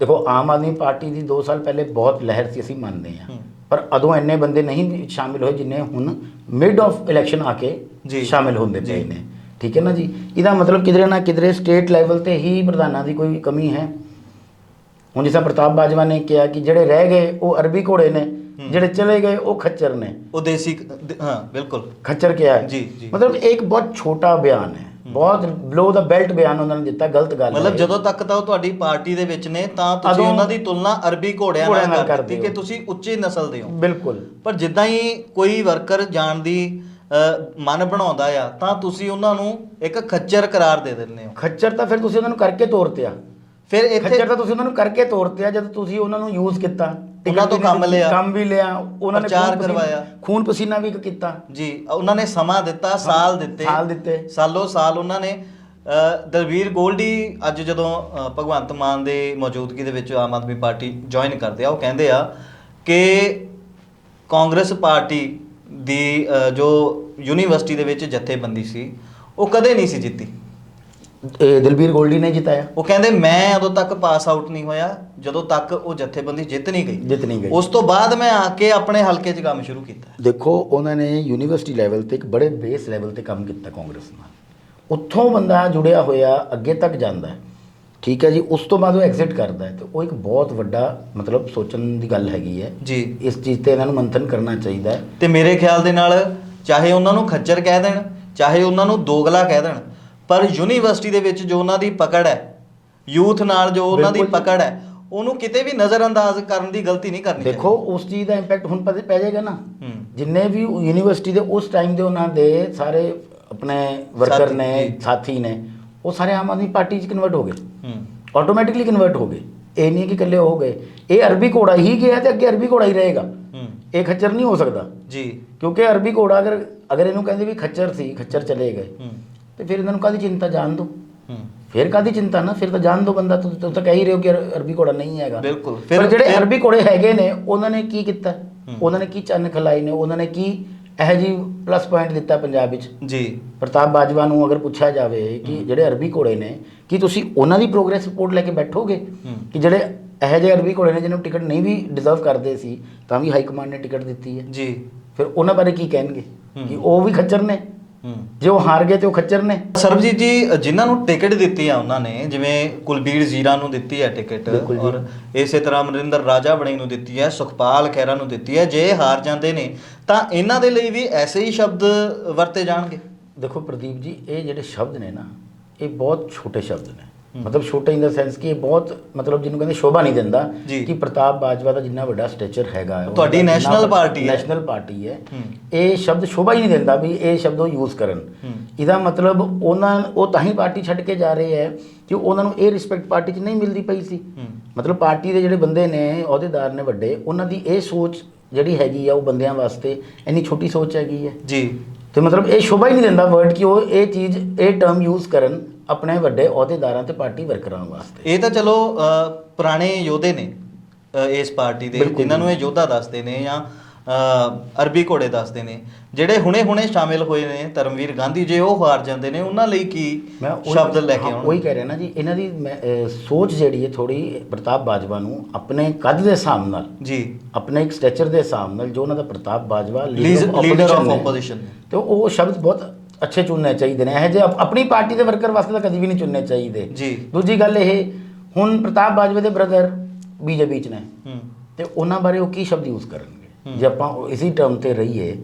ਦੇਖੋ ਆਮ ਆਦਮੀ ਪਾਰਟੀ ਦੀ 2 ਸਾਲ ਪਹਿਲੇ ਬਹੁਤ ਲਹਿਰ ਸੀ ਅਸੀਂ ਮੰਨਦੇ ਹਾਂ। ਪਰ ਅਦੋਂ ਇੰਨੇ ਬੰਦੇ ਨਹੀਂ ਸ਼ਾਮਿਲ ਹੋਏ ਜਿੰਨੇ ਹੁਣ ਮਿਡ ਆਫ ਇਲੈਕਸ਼ਨ ਆ ਕੇ ਜੀ। ਸ਼ਾਮਿਲ ਹੁੰਦੇ। ਪਏ ਨੇ ਠੀਕ ਹੈ ਨਾ ਜੀ ਇਹਦਾ ਮਤਲਬ ਕਿਧਰੇ ਨਾ ਕਿਧਰੇ ਸਟੇਟ ਲੈਵਲ ਤੇ ਹੀ ਪ੍ਰਧਾਨਾਂ ਦੀ ਕੋਈ ਕਮੀ ਹੈ ਹੁਣ ਜਿਸ ਪ੍ਰਤਾਪ ਬਾਜਵਾ ਨੇ ਕਿਹਾ ਕਿ ਜਿਹੜੇ ਰਹਿ ਗਏ ਉਹ ਅਰਬੀ ਘੋੜੇ ਨੇ ਜਿਹੜੇ ਚਲੇ ਗਏ ਉਹ ਖੱਚਰ ਨੇ ਉਹ ਦੇਸੀ ਹਾਂ ਬਿਲਕੁਲ ਖੱਚਰ ਕਿਹਾ ਹੈ ਜੀ, ਜੀ। ਮਤਲਬ ਇੱਕ ਬਹੁਤ ਛੋਟਾ ਬਿਆਨ ਹੈ ਬਹੁਤ ਬਲੋ ਦਾ ਬੈਲਟ ਬਿਆਨ ਉਹਨਾਂ ਨੇ ਦਿੱਤਾ ਗਲਤ ਗੱਲ ਮਤਲਬ। ਜਦੋਂ ਤੱਕ ਤਾਂ ਉਹ ਤੁਹਾਡੀ ਪਾਰਟੀ ਦੇ ਵਿੱਚ ਨੇ ਤਾਂ ਤੁਸੀਂ ਉਹਨਾਂ ਦੀ ਤੁਲਨਾ ਅਰਬੀ ਘੋੜਿਆਂ ਨਾਲ ਨਾਲ ਕਰ ਕਰਦੇ ਕਿ। ਤੁਸੀਂ ਉੱਚੀ ਨਸਲ ਦੇ ਹੋ ਬਿਲਕੁਲ ਪਰ ਜਿੱਦਾਂ ਹੀ ਕੋਈ ਵਰਕਰ ਜਾਣ ਦੀ ਮਨ ਬਣਾਉਂਦਾ ਆ ਤਾਂ ਤੁਸੀਂ ਉਹਨਾਂ ਨੂੰ ਇੱਕ ਖੱਚਰ ਕਰਾਰ ਦੇ ਦਿੰਦੇ ਹੋ ਖੱਚਰ ਤਾਂ ਫਿਰ ਤੁਸੀਂ ਉਹਨਾਂ ਨੂੰ ਕਰਕੇ ਤੋਰਤੇ ਆ ਫਿਰ ਇੱਥੇ ਖੱਚਰ ਤਾਂ ਤੁਸੀਂ ਉਹਨਾਂ ਨੂੰ ਕਰਕੇ ਤੋਰਤੇ ਆ ਜਦ ਤੁਸੀਂ ਉਹਨਾਂ ਨੂੰ ਯੂਜ਼ ਕੀਤਾ ਉਹਨਾਂ ਤੋਂ ਕੰਮ ਲਿਆ। ਕੰਮ ਵੀ ਲਿਆ ਉਹਨਾਂ ਨੇ ਪ੍ਰਚਾਰ ਖੂਨ ਪਸੀਨਾ- ਕਰਵਾਇਆ। ਖੂਨ ਪਸੀਨਾ ਵੀ ਕੀਤਾ ਜੀ ਉਹਨਾਂ ਨੇ ਸਮਾਂ ਦਿੱਤਾ ਸਾਲ ਦਿੱਤੇ ਸਾਲ ਦਿੱਤੇ। ਸਾਲੋ ਸਾਲ ਉਹਨਾਂ ਨੇ ਅ, ਦਲਵੀਰ ਗੋਲਡੀ ਅੱਜ ਜਦੋਂ ਅ, ਭਗਵੰਤ ਮਾਨ ਦੇ ਮੌਜੂਦਗੀ ਦੇ ਵਿੱਚ ਆਮ ਆਦਮੀ ਪਾਰਟੀ ਜੁਆਇਨ ਕਰਦੇ ਆ ਉਹ ਕਹਿੰਦੇ ਆ ਕਿ ਕਾਂਗਰਸ ਪਾਰਟੀ ਦੀ ਅ, ਜੋ ਯੂਨੀਵਰਸਿਟੀ ਦੇ ਵਿੱਚ ਜਥੇਬੰਦੀ ਸੀ ਉਹ ਕਦੇ ਨਹੀਂ ਸੀ ਜਿੱਤੀ ਇਹ ਦਿਲਬੀਰ ਗੋਲਡੀ ਨੇ ਜਿਤਾਇਆ। ਉਹ ਕਹਿੰਦੇ ਮੈਂ ਉਦੋਂ ਤੱਕ ਪਾਸ ਆਊਟ ਨਹੀਂ ਹੋਇਆ ਜਦੋਂ ਤੱਕ ਉਹ ਜਥੇਬੰਦੀ ਜਿੱਤ ਨਹੀਂ ਗਈ। ਜਿੱਤ ਨਹੀਂ ਗਈ। ਉਸ ਤੋਂ ਬਾਅਦ ਮੈਂ ਆ ਕੇ ਆਪਣੇ ਹਲਕੇ 'ਚ ਕੰਮ ਸ਼ੁਰੂ ਕੀਤਾ। ਦੇਖੋ ਉਹਨਾਂ ਨੇ ਯੂਨੀਵਰਸਿਟੀ ਲੈਵਲ ਤੇ ਇੱਕ ਬੜੇ ਬੇਸ ਲੈਵਲ ਤੇ ਕੰਮ ਕੀਤਾ ਕਾਂਗਰਸ ਨਾਲ। ਉੱਥੋਂ ਬੰਦਾ ਜੁੜਿਆ ਹੋਇਆ ਅੱਗੇ ਤੱਕ ਜਾਂਦਾ ਹੈ। ਠੀਕ ਹੈ ਜੀ ਉਸ ਤੋਂ ਬਾਅਦ ਉਹ ਐਗਜ਼ਿਟ ਕਰਦਾ ਹੈ। ਤੇ ਉਹ ਇੱਕ ਬਹੁਤ ਵੱਡਾ ਮਤਲਬ ਸੋਚਣ ਦੀ ਗੱਲ ਹੈਗੀ ਹੈ। ਜੀ। ਇਸ ਚੀਜ਼ ਤੇ ਇਹਨਾਂ ਨੂੰ ਮੰਥਨ ਕਰਨਾ ਚਾਹੀਦਾ ਹੈ। ਤੇ ਮੇਰੇ ਖਿਆਲ ਦੇ ਨਾਲ ਚਾਹੇ ਉਹਨਾਂ ਨੂੰ ਖੱਚਰ ਕਹਿ ਦੇਣ ਚਾਹੇ ਉਹਨਾਂ ਨੂੰ ਦੋਗਲਾ ਕਹਿ ਦੇਣ ਪਰ ਯੂਨੀਵਰਸਿਟੀ ਦੇ ਵਿੱਚ ਜੋ ਉਹਨਾਂ ਦੀ ਪਕੜ ਹੈ ਯੂਥ ਨਾਲ ਜੋ ਉਹਨਾਂ ਦੀ ਬਿਲਕੁਲ। ਪਕੜ ਹੈ ਉਹਨੂੰ ਕਿਤੇ ਵੀ ਨਜ਼ਰਅੰਦਾਜ਼ ਕਰਨ ਦੀ ਗਲਤੀ ਨਹੀਂ ਕਰਨੀ ਦੇਖੋ ਉਸ ਚੀਜ਼ ਦਾ ਇੰਪੈਕਟ ਹੁਣ ਪਤਾ ਪੈ ਜਾਏਗਾ ਨਾ। ਹੂੰ। ਜਿੰਨੇ ਵੀ ਯੂਨੀਵਰਸਿਟੀ ਦੇ ਉਸ ਟਾਈਮ ਦੇ ਉਹਨਾਂ ਦੇ ਸਾਰੇ ਆਪਣੇ ਵਰਕਰ ਸਾਥੀ, ਨੇ ਜੀ। ਸਾਥੀ ਨੇ ਉਹ ਸਾਰੇ ਆਮ ਆਦਮੀ ਪਾਰਟੀ 'ਚ ਕਨਵਰਟ ਹੋ ਗਏ। ਹੂੰ। ਆਟੋਮੈਟਿਕਲੀ ਕਨਵਰਟ ਹੋ ਗਏ। ਇਹ ਨਹੀਂ ਕਿ ਇਕੱਲੇ ਹੋ ਗਏ। ਇਹ ਅਰਬੀ ਘੋੜਾ ਹੀ ਗਿਆ ਤੇ ਅੱਗੇ ਅਰਬੀ ਘੋੜਾ ਹੀ ਰਹੇਗਾ। ਹੂੰ। ਇਹ ਖੱਚਰ ਨਹੀਂ ਹੋ ਸਕਦਾ। ਜੀ। ਕਿਉਂਕਿ ਅਰਬੀ ਘੋੜਾ ਅਗਰ ਅਗਰ ਇਹਨੂੰ ਕਹਿੰਦੇ ਵੀ ਖੱਚਰ ਸੀ ਖੱਚਰ ਚਲੇ ਗਏ। ਹੂੰ। ਤੇ ਫਿਰ ਇਹਨਾਂ ਨੂੰ ਕਾਦੀ ਚਿੰਤਾ ਜਾਣ ਦੋ? ਹੂੰ। ਫਿਰ ਕਾਦੀ ਚਿੰਤਾ ਨਾ? ਫਿਰ ਤਾਂ ਜਾਣ ਦੋ ਬੰਦਾ ਤੁਸੀਂ ਤਾਂ ਕਹਿ ਹੀ ਰਹੇ ਹੋ ਕਿ ਅਰ- ਅਰਬੀ ਘੋੜਾ ਨਹੀਂ ਹੈਗਾ। ਬਿਲਕੁਲ। ਫਿਰ- ਜਿਹੜੇ ਅਰਬੀ ਘੋੜੇ ਹੈਗੇ ਨੇ ਉਹਨਾਂ ਨੇ ਕੀ ਕੀਤਾ। ਉਹਨਾਂ ਨੇ ਕੀ ਚੰਨ ਖਲਾਈ ਨੇ? ਉਹਨਾਂ ਨੇ ਕੀ ਇਹ ਜੀ ਪਲੱਸ ਪੁਆਇੰਟ ਦਿੱਤਾ ਪੰਜਾਬ ਵਿੱਚ? ਜੀ। ਪ੍ਰਤਾਪ ਬਾਜਵਾ ਨੂੰ ਅਗਰ ਪੁੱਛਿਆ ਜਾਵੇ ਕਿ ਜਿਹੜੇ ਅਰਬੀ ਘੋੜੇ ਨੇ ਕੀ ਤੁਸੀਂ ਉਹਨਾਂ ਦੀ ਪ੍ਰੋਗਰੈਸ ਰਿਪੋਰਟ ਲੈ ਕੇ ਬੈਠੋਗੇ। ਕਿ ਜਿਹੜੇ ਇਹੋ ਜਿਹੇ ਅਰਬੀ ਘੋੜੇ ਨੇ ਜਿਹਨੂੰ ਟਿਕਟ ਨਹੀਂ ਵੀ ਡਿਜ਼ਰਵ ਕਰਦੇ ਸੀ ਤਾਂ ਵੀ ਹਾਈ ਕਮਾਂਡ ਨੇ ਟਿਕਟ ਦਿੱਤੀ ਹੈ? ਜੀ। ਫਿਰ ਉਹਨਾਂ ਬਾਰੇ ਕੀ ਕਹਿਣਗੇ। ਕਿ ਉਹ ਵੀ ਖੱਚਰ ਨੇ? ਜੇ ਉਹ ਹਾਰ ਗਏ ਤੇ ਉਹ ਖੱਚਰ ਨੇ ਸਰਬਜੀਤ ਜੀ ਜਿਨ੍ਹਾਂ ਨੂੰ ਟਿਕਟ ਦਿੱਤੀ ਆ ਉਹਨਾਂ ਨੇ ਜਿਵੇਂ ਕੁਲਬੀਰ ਜ਼ੀਰਾ ਨੂੰ ਦਿੱਤੀ ਹੈ ਟਿਕਟ। ਔਰ ਇਸੇ ਤਰ੍ਹਾਂ ਅਮਰਿੰਦਰ ਰਾਜਾ ਬਣੀ ਨੂੰ ਦਿੱਤੀ ਹੈ ਸੁਖਪਾਲ ਖਹਿਰਾ ਨੂੰ ਦਿੱਤੀ ਹੈ ਜੇ ਹਾਰ ਜਾਂਦੇ ਨੇ ਤਾਂ ਇਹਨਾਂ ਦੇ ਲਈ ਵੀ ਐਸੇ ਹੀ ਸ਼ਬਦ ਵਰਤੇ ਜਾਣਗੇ ਦੇਖੋ ਪ੍ਰਦੀਪ ਜੀ ਇਹ ਜਿਹੜੇ ਸ਼ਬਦ ਨੇ ਨਾ ਇਹ ਬਹੁਤ ਛੋਟੇ ਸ਼ਬਦ ਨੇ। ਮਤਲਬ ਛੋਟੇ ਇਨ ਦਾ ਸੈਂਸ ਕਿ ਇਹ ਬਹੁਤ ਮਤਲਬ ਜਿਹਨੂੰ ਕਹਿੰਦੇ ਸ਼ੋਭਾ ਨਹੀਂ ਦਿੰਦਾ। ਕਿ ਪ੍ਰਤਾਪ ਬਾਜਵਾ ਦਾ ਜਿੰਨਾ ਵੱਡਾ ਸਟੇਚਰ ਹੈਗਾ ਤੁਹਾਡੀ ਜਿੰਨਾ party ਹੈ। national ਪਾਰਟੀ ਹੈ। ਇਹ ਸ਼ਬਦ ਸ਼ੋਭਾ ਹੀ ਨਹੀਂ ਦਿੰਦਾ ਵੀ ਇਹ ਸ਼ਬਦ ਉਹ ਯੂਜ਼ ਕਰਨ। ਇਹਦਾ ਮਤਲਬ ਉਹਨਾਂ ਉਹ ਤਾਂ ਹੀ ਪਾਰਟੀ ਛੱਡ ਕੇ ਜਾ ਰਹੇ ਹੈ ਕਿ ਉਹਨਾਂ ਨੂੰ ਇਹ ਰਿਸਪੈਕਟ ਪਾਰਟੀ 'ਚ ਨਹੀਂ ਮਿਲਦੀ ਪਈ ਸੀ ਮਤਲਬ ਪਾਰਟੀ ਦੇ ਜਿਹੜੇ ਬੰਦੇ ਨੇ ਅਹੁਦੇਦਾਰ ਨੇ ਵੱਡੇ ਉਹਨਾਂ ਦੀ ਇਹ ਸੋਚ ਜਿਹੜੀ ਹੈਗੀ ਆ ਉਹ ਬੰਦਿਆਂ ਵਾਸਤੇ ਇੰਨੀ ਛੋਟੀ ਸੋਚ ਹੈਗੀ ਹੈ ਜੀ ਤੇ ਮਤਲਬ ਇਹ ਸ਼ੋਭਾ ਹੀ ਨਹੀਂ ਦਿੰਦਾ ਵਰਡ ਕਿ ਉਹ ਇਹ ਚੀਜ਼ ਇਹ ਟਰਮ ਯੂਜ਼ ਕਰਨ ਆਪਣੇ ਵੱਡੇ ਅਹੁਦੇਦਾਰਾਂ ਤੇ ਪਾਰਟੀ ਵਰਕਰਾਂ ਵਾਸਤੇ। ਇਹ ਤਾਂ ਚਲੋ ਅ, ਪੁਰਾਣੇ ਯੋਧੇ ਨੇ ਅ, ਇਸ ਪਾਰਟੀ ਦੇ ਬਿਲਕੁਲ। ਜਿਨ੍ਹਾਂ ਨੂੰ ਇਹ ਯੋਧਾ ਦੱਸਦੇ ਨੇ ਜਾਂ ਅ, ਅਰਬੀ ਘੋੜੇ ਦੱਸਦੇ ਨੇ। ਜਿਹੜੇ ਹੁਣੇ-ਹੁਣੇ ਸ਼ਾਮਿਲ ਹੋਏ ਨੇ ਧਰਮਵੀਰ ਗਾਂਧੀ ਜੇ ਉਹ ਹਾਰ ਜਾਂਦੇ ਨੇ ਉਹਨਾਂ ਲਈ ਕੀ ਉਹੀ- ਸ਼ਬਦ ਲੈ ਕੇ ਹਾਂ, ਆਉਣ ਉਹੀ ਕਹਿ ਰਿਹਾ ਨਾ ਜੀ ਇਹਨਾਂ ਦੀ ਮੈਂ, ਅਹ, ਸੋਚ ਜਿਹੜੀ ਹੈ ਥੋੜੀ ਪ੍ਰਤਾਪ ਬਾਜਵਾ ਨੂੰ ਆਪਣੇ ਕੱਦ ਦੇ ਹਿਸਾਬ ਨਾਲ ਜੀ। ਆਪਣੇ ਇੱਕ ਸਟੇਚਰ ਦੇ ਹਿਸਾਬ ਨਾਲ ਜੋ ਉਹਨਾਂ ਦਾ Partap Bajwa leader of opposition ਤੇ ਉਹ ਸ਼ਬਦ ਬਹੁਤ ਅੱਛੇ ਚੁਣਨੇ ਚਾਹੀਦੇ ਨੇ। ਇਹ ਜੇ ਆਪਣੀ ਪਾਰਟੀ ਦੇ ਵਰਕਰ ਵਾਸਤੇ ਤਾਂ ਕਦੀ ਵੀ ਨਹੀਂ ਚੁਣਨੇ ਚਾਹੀਦੇ। ਜੀ। ਦੂਜੀ ਗੱਲ ਇਹ ਹੁਣ ਪ੍ਰਤਾਪ ਬਾਜਵਾ ਦੇ ਬ੍ਰਦਰ ਬੀਜੇਪੀ ਚ ਨੇ। ਹੂੰ। ਤੇ ਉਹਨਾਂ ਬਾਰੇ ਉਹ ਕੀ ਸ਼ਬਦ ਯੂਜ਼ ਕਰਨਗੇ। ਜੇ ਆਪਾਂ ਇਸੀ ਟਰਮ ਤੇ ਰਹੀਏ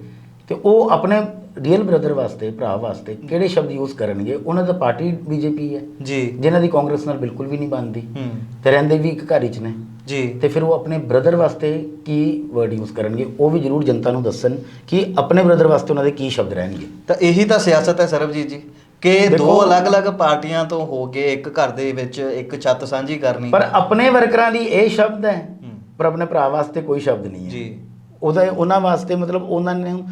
ਤੇ ਉਹ ਆਪਣੇ ਰੀਅਲ ਬ੍ਰਦਰ ਵਾਸਤੇ ਭਰਾ ਵਾਸਤੇ ਕਿਹੜੇ ਸ਼ਬਦ ਯੂਜ਼ ਕਰਨਗੇ ਉਹਨਾਂ ਦਾ ਪਾਰਟੀ ਬੀਜੇਪੀ ਹੈ। ਜੀ। ਜਿਨ੍ਹਾਂ ਦੀ ਕਾਂਗਰਸ ਨਾਲ ਬਿਲਕੁਲ ਵੀ ਨਹੀਂ ਬਣਦੀ। ਹੂੰ। ਤੇ ਰਹਿੰਦੇ ਵੀ ਇੱਕ ਘਰ 'ਚ ਨੇ। ਜੀ। ਤੇ ਫਿਰ ਉਹ ਆਪਣੇ ਬ੍ਰਦਰ ਵਾਸਤੇ ਕੀ ਵਰਡ ਯੂਜ਼ ਕਰਨਗੇ ਉਹ ਵੀ ਜ਼ਰੂਰ ਜਨਤਾ ਨੂੰ ਦੱਸਣ ਕਿ ਆਪਣੇ ਬ੍ਰਦਰ ਵਾਸਤੇ ਉਹਨਾਂ ਦੇ ਕੀ ਸ਼ਬਦ ਰਹਿਣਗੇ। ਤਾਂ ਇਹੀ ਤਾਂ ਸਿਆਸਤ ਹੈ ਸਰਬਜੀਤ ਜੀ ਕਿ ਦੋ ਅਲੱਗ-ਅਲੱਗ ਪਾਰਟੀਆਂ ਤੋਂ ਹੋ ਕੇ ਇੱਕ ਘਰ ਦੇ ਵਿੱਚ ਇੱਕ ਛੱਤ ਸਾਂਝੀ ਕਰਨੀ। ਪਰ ਆਪਣੇ ਵਰਕਰਾਂ ਲਈ ਇਹ ਸ਼ਬਦ ਹੂੰ। ਪਰ ਆਪਣੇ ਭਰਾ ਵਾਸਤੇ ਕੋਈ ਸ਼ਬਦ ਨਹੀਂ ਹੈ। ਜੀ। ਉਹਦਾ ਉਹਨਾਂ ਵਾਸਤੇ ਮਤਲਬ ਉਹਨਾਂ ਨੇ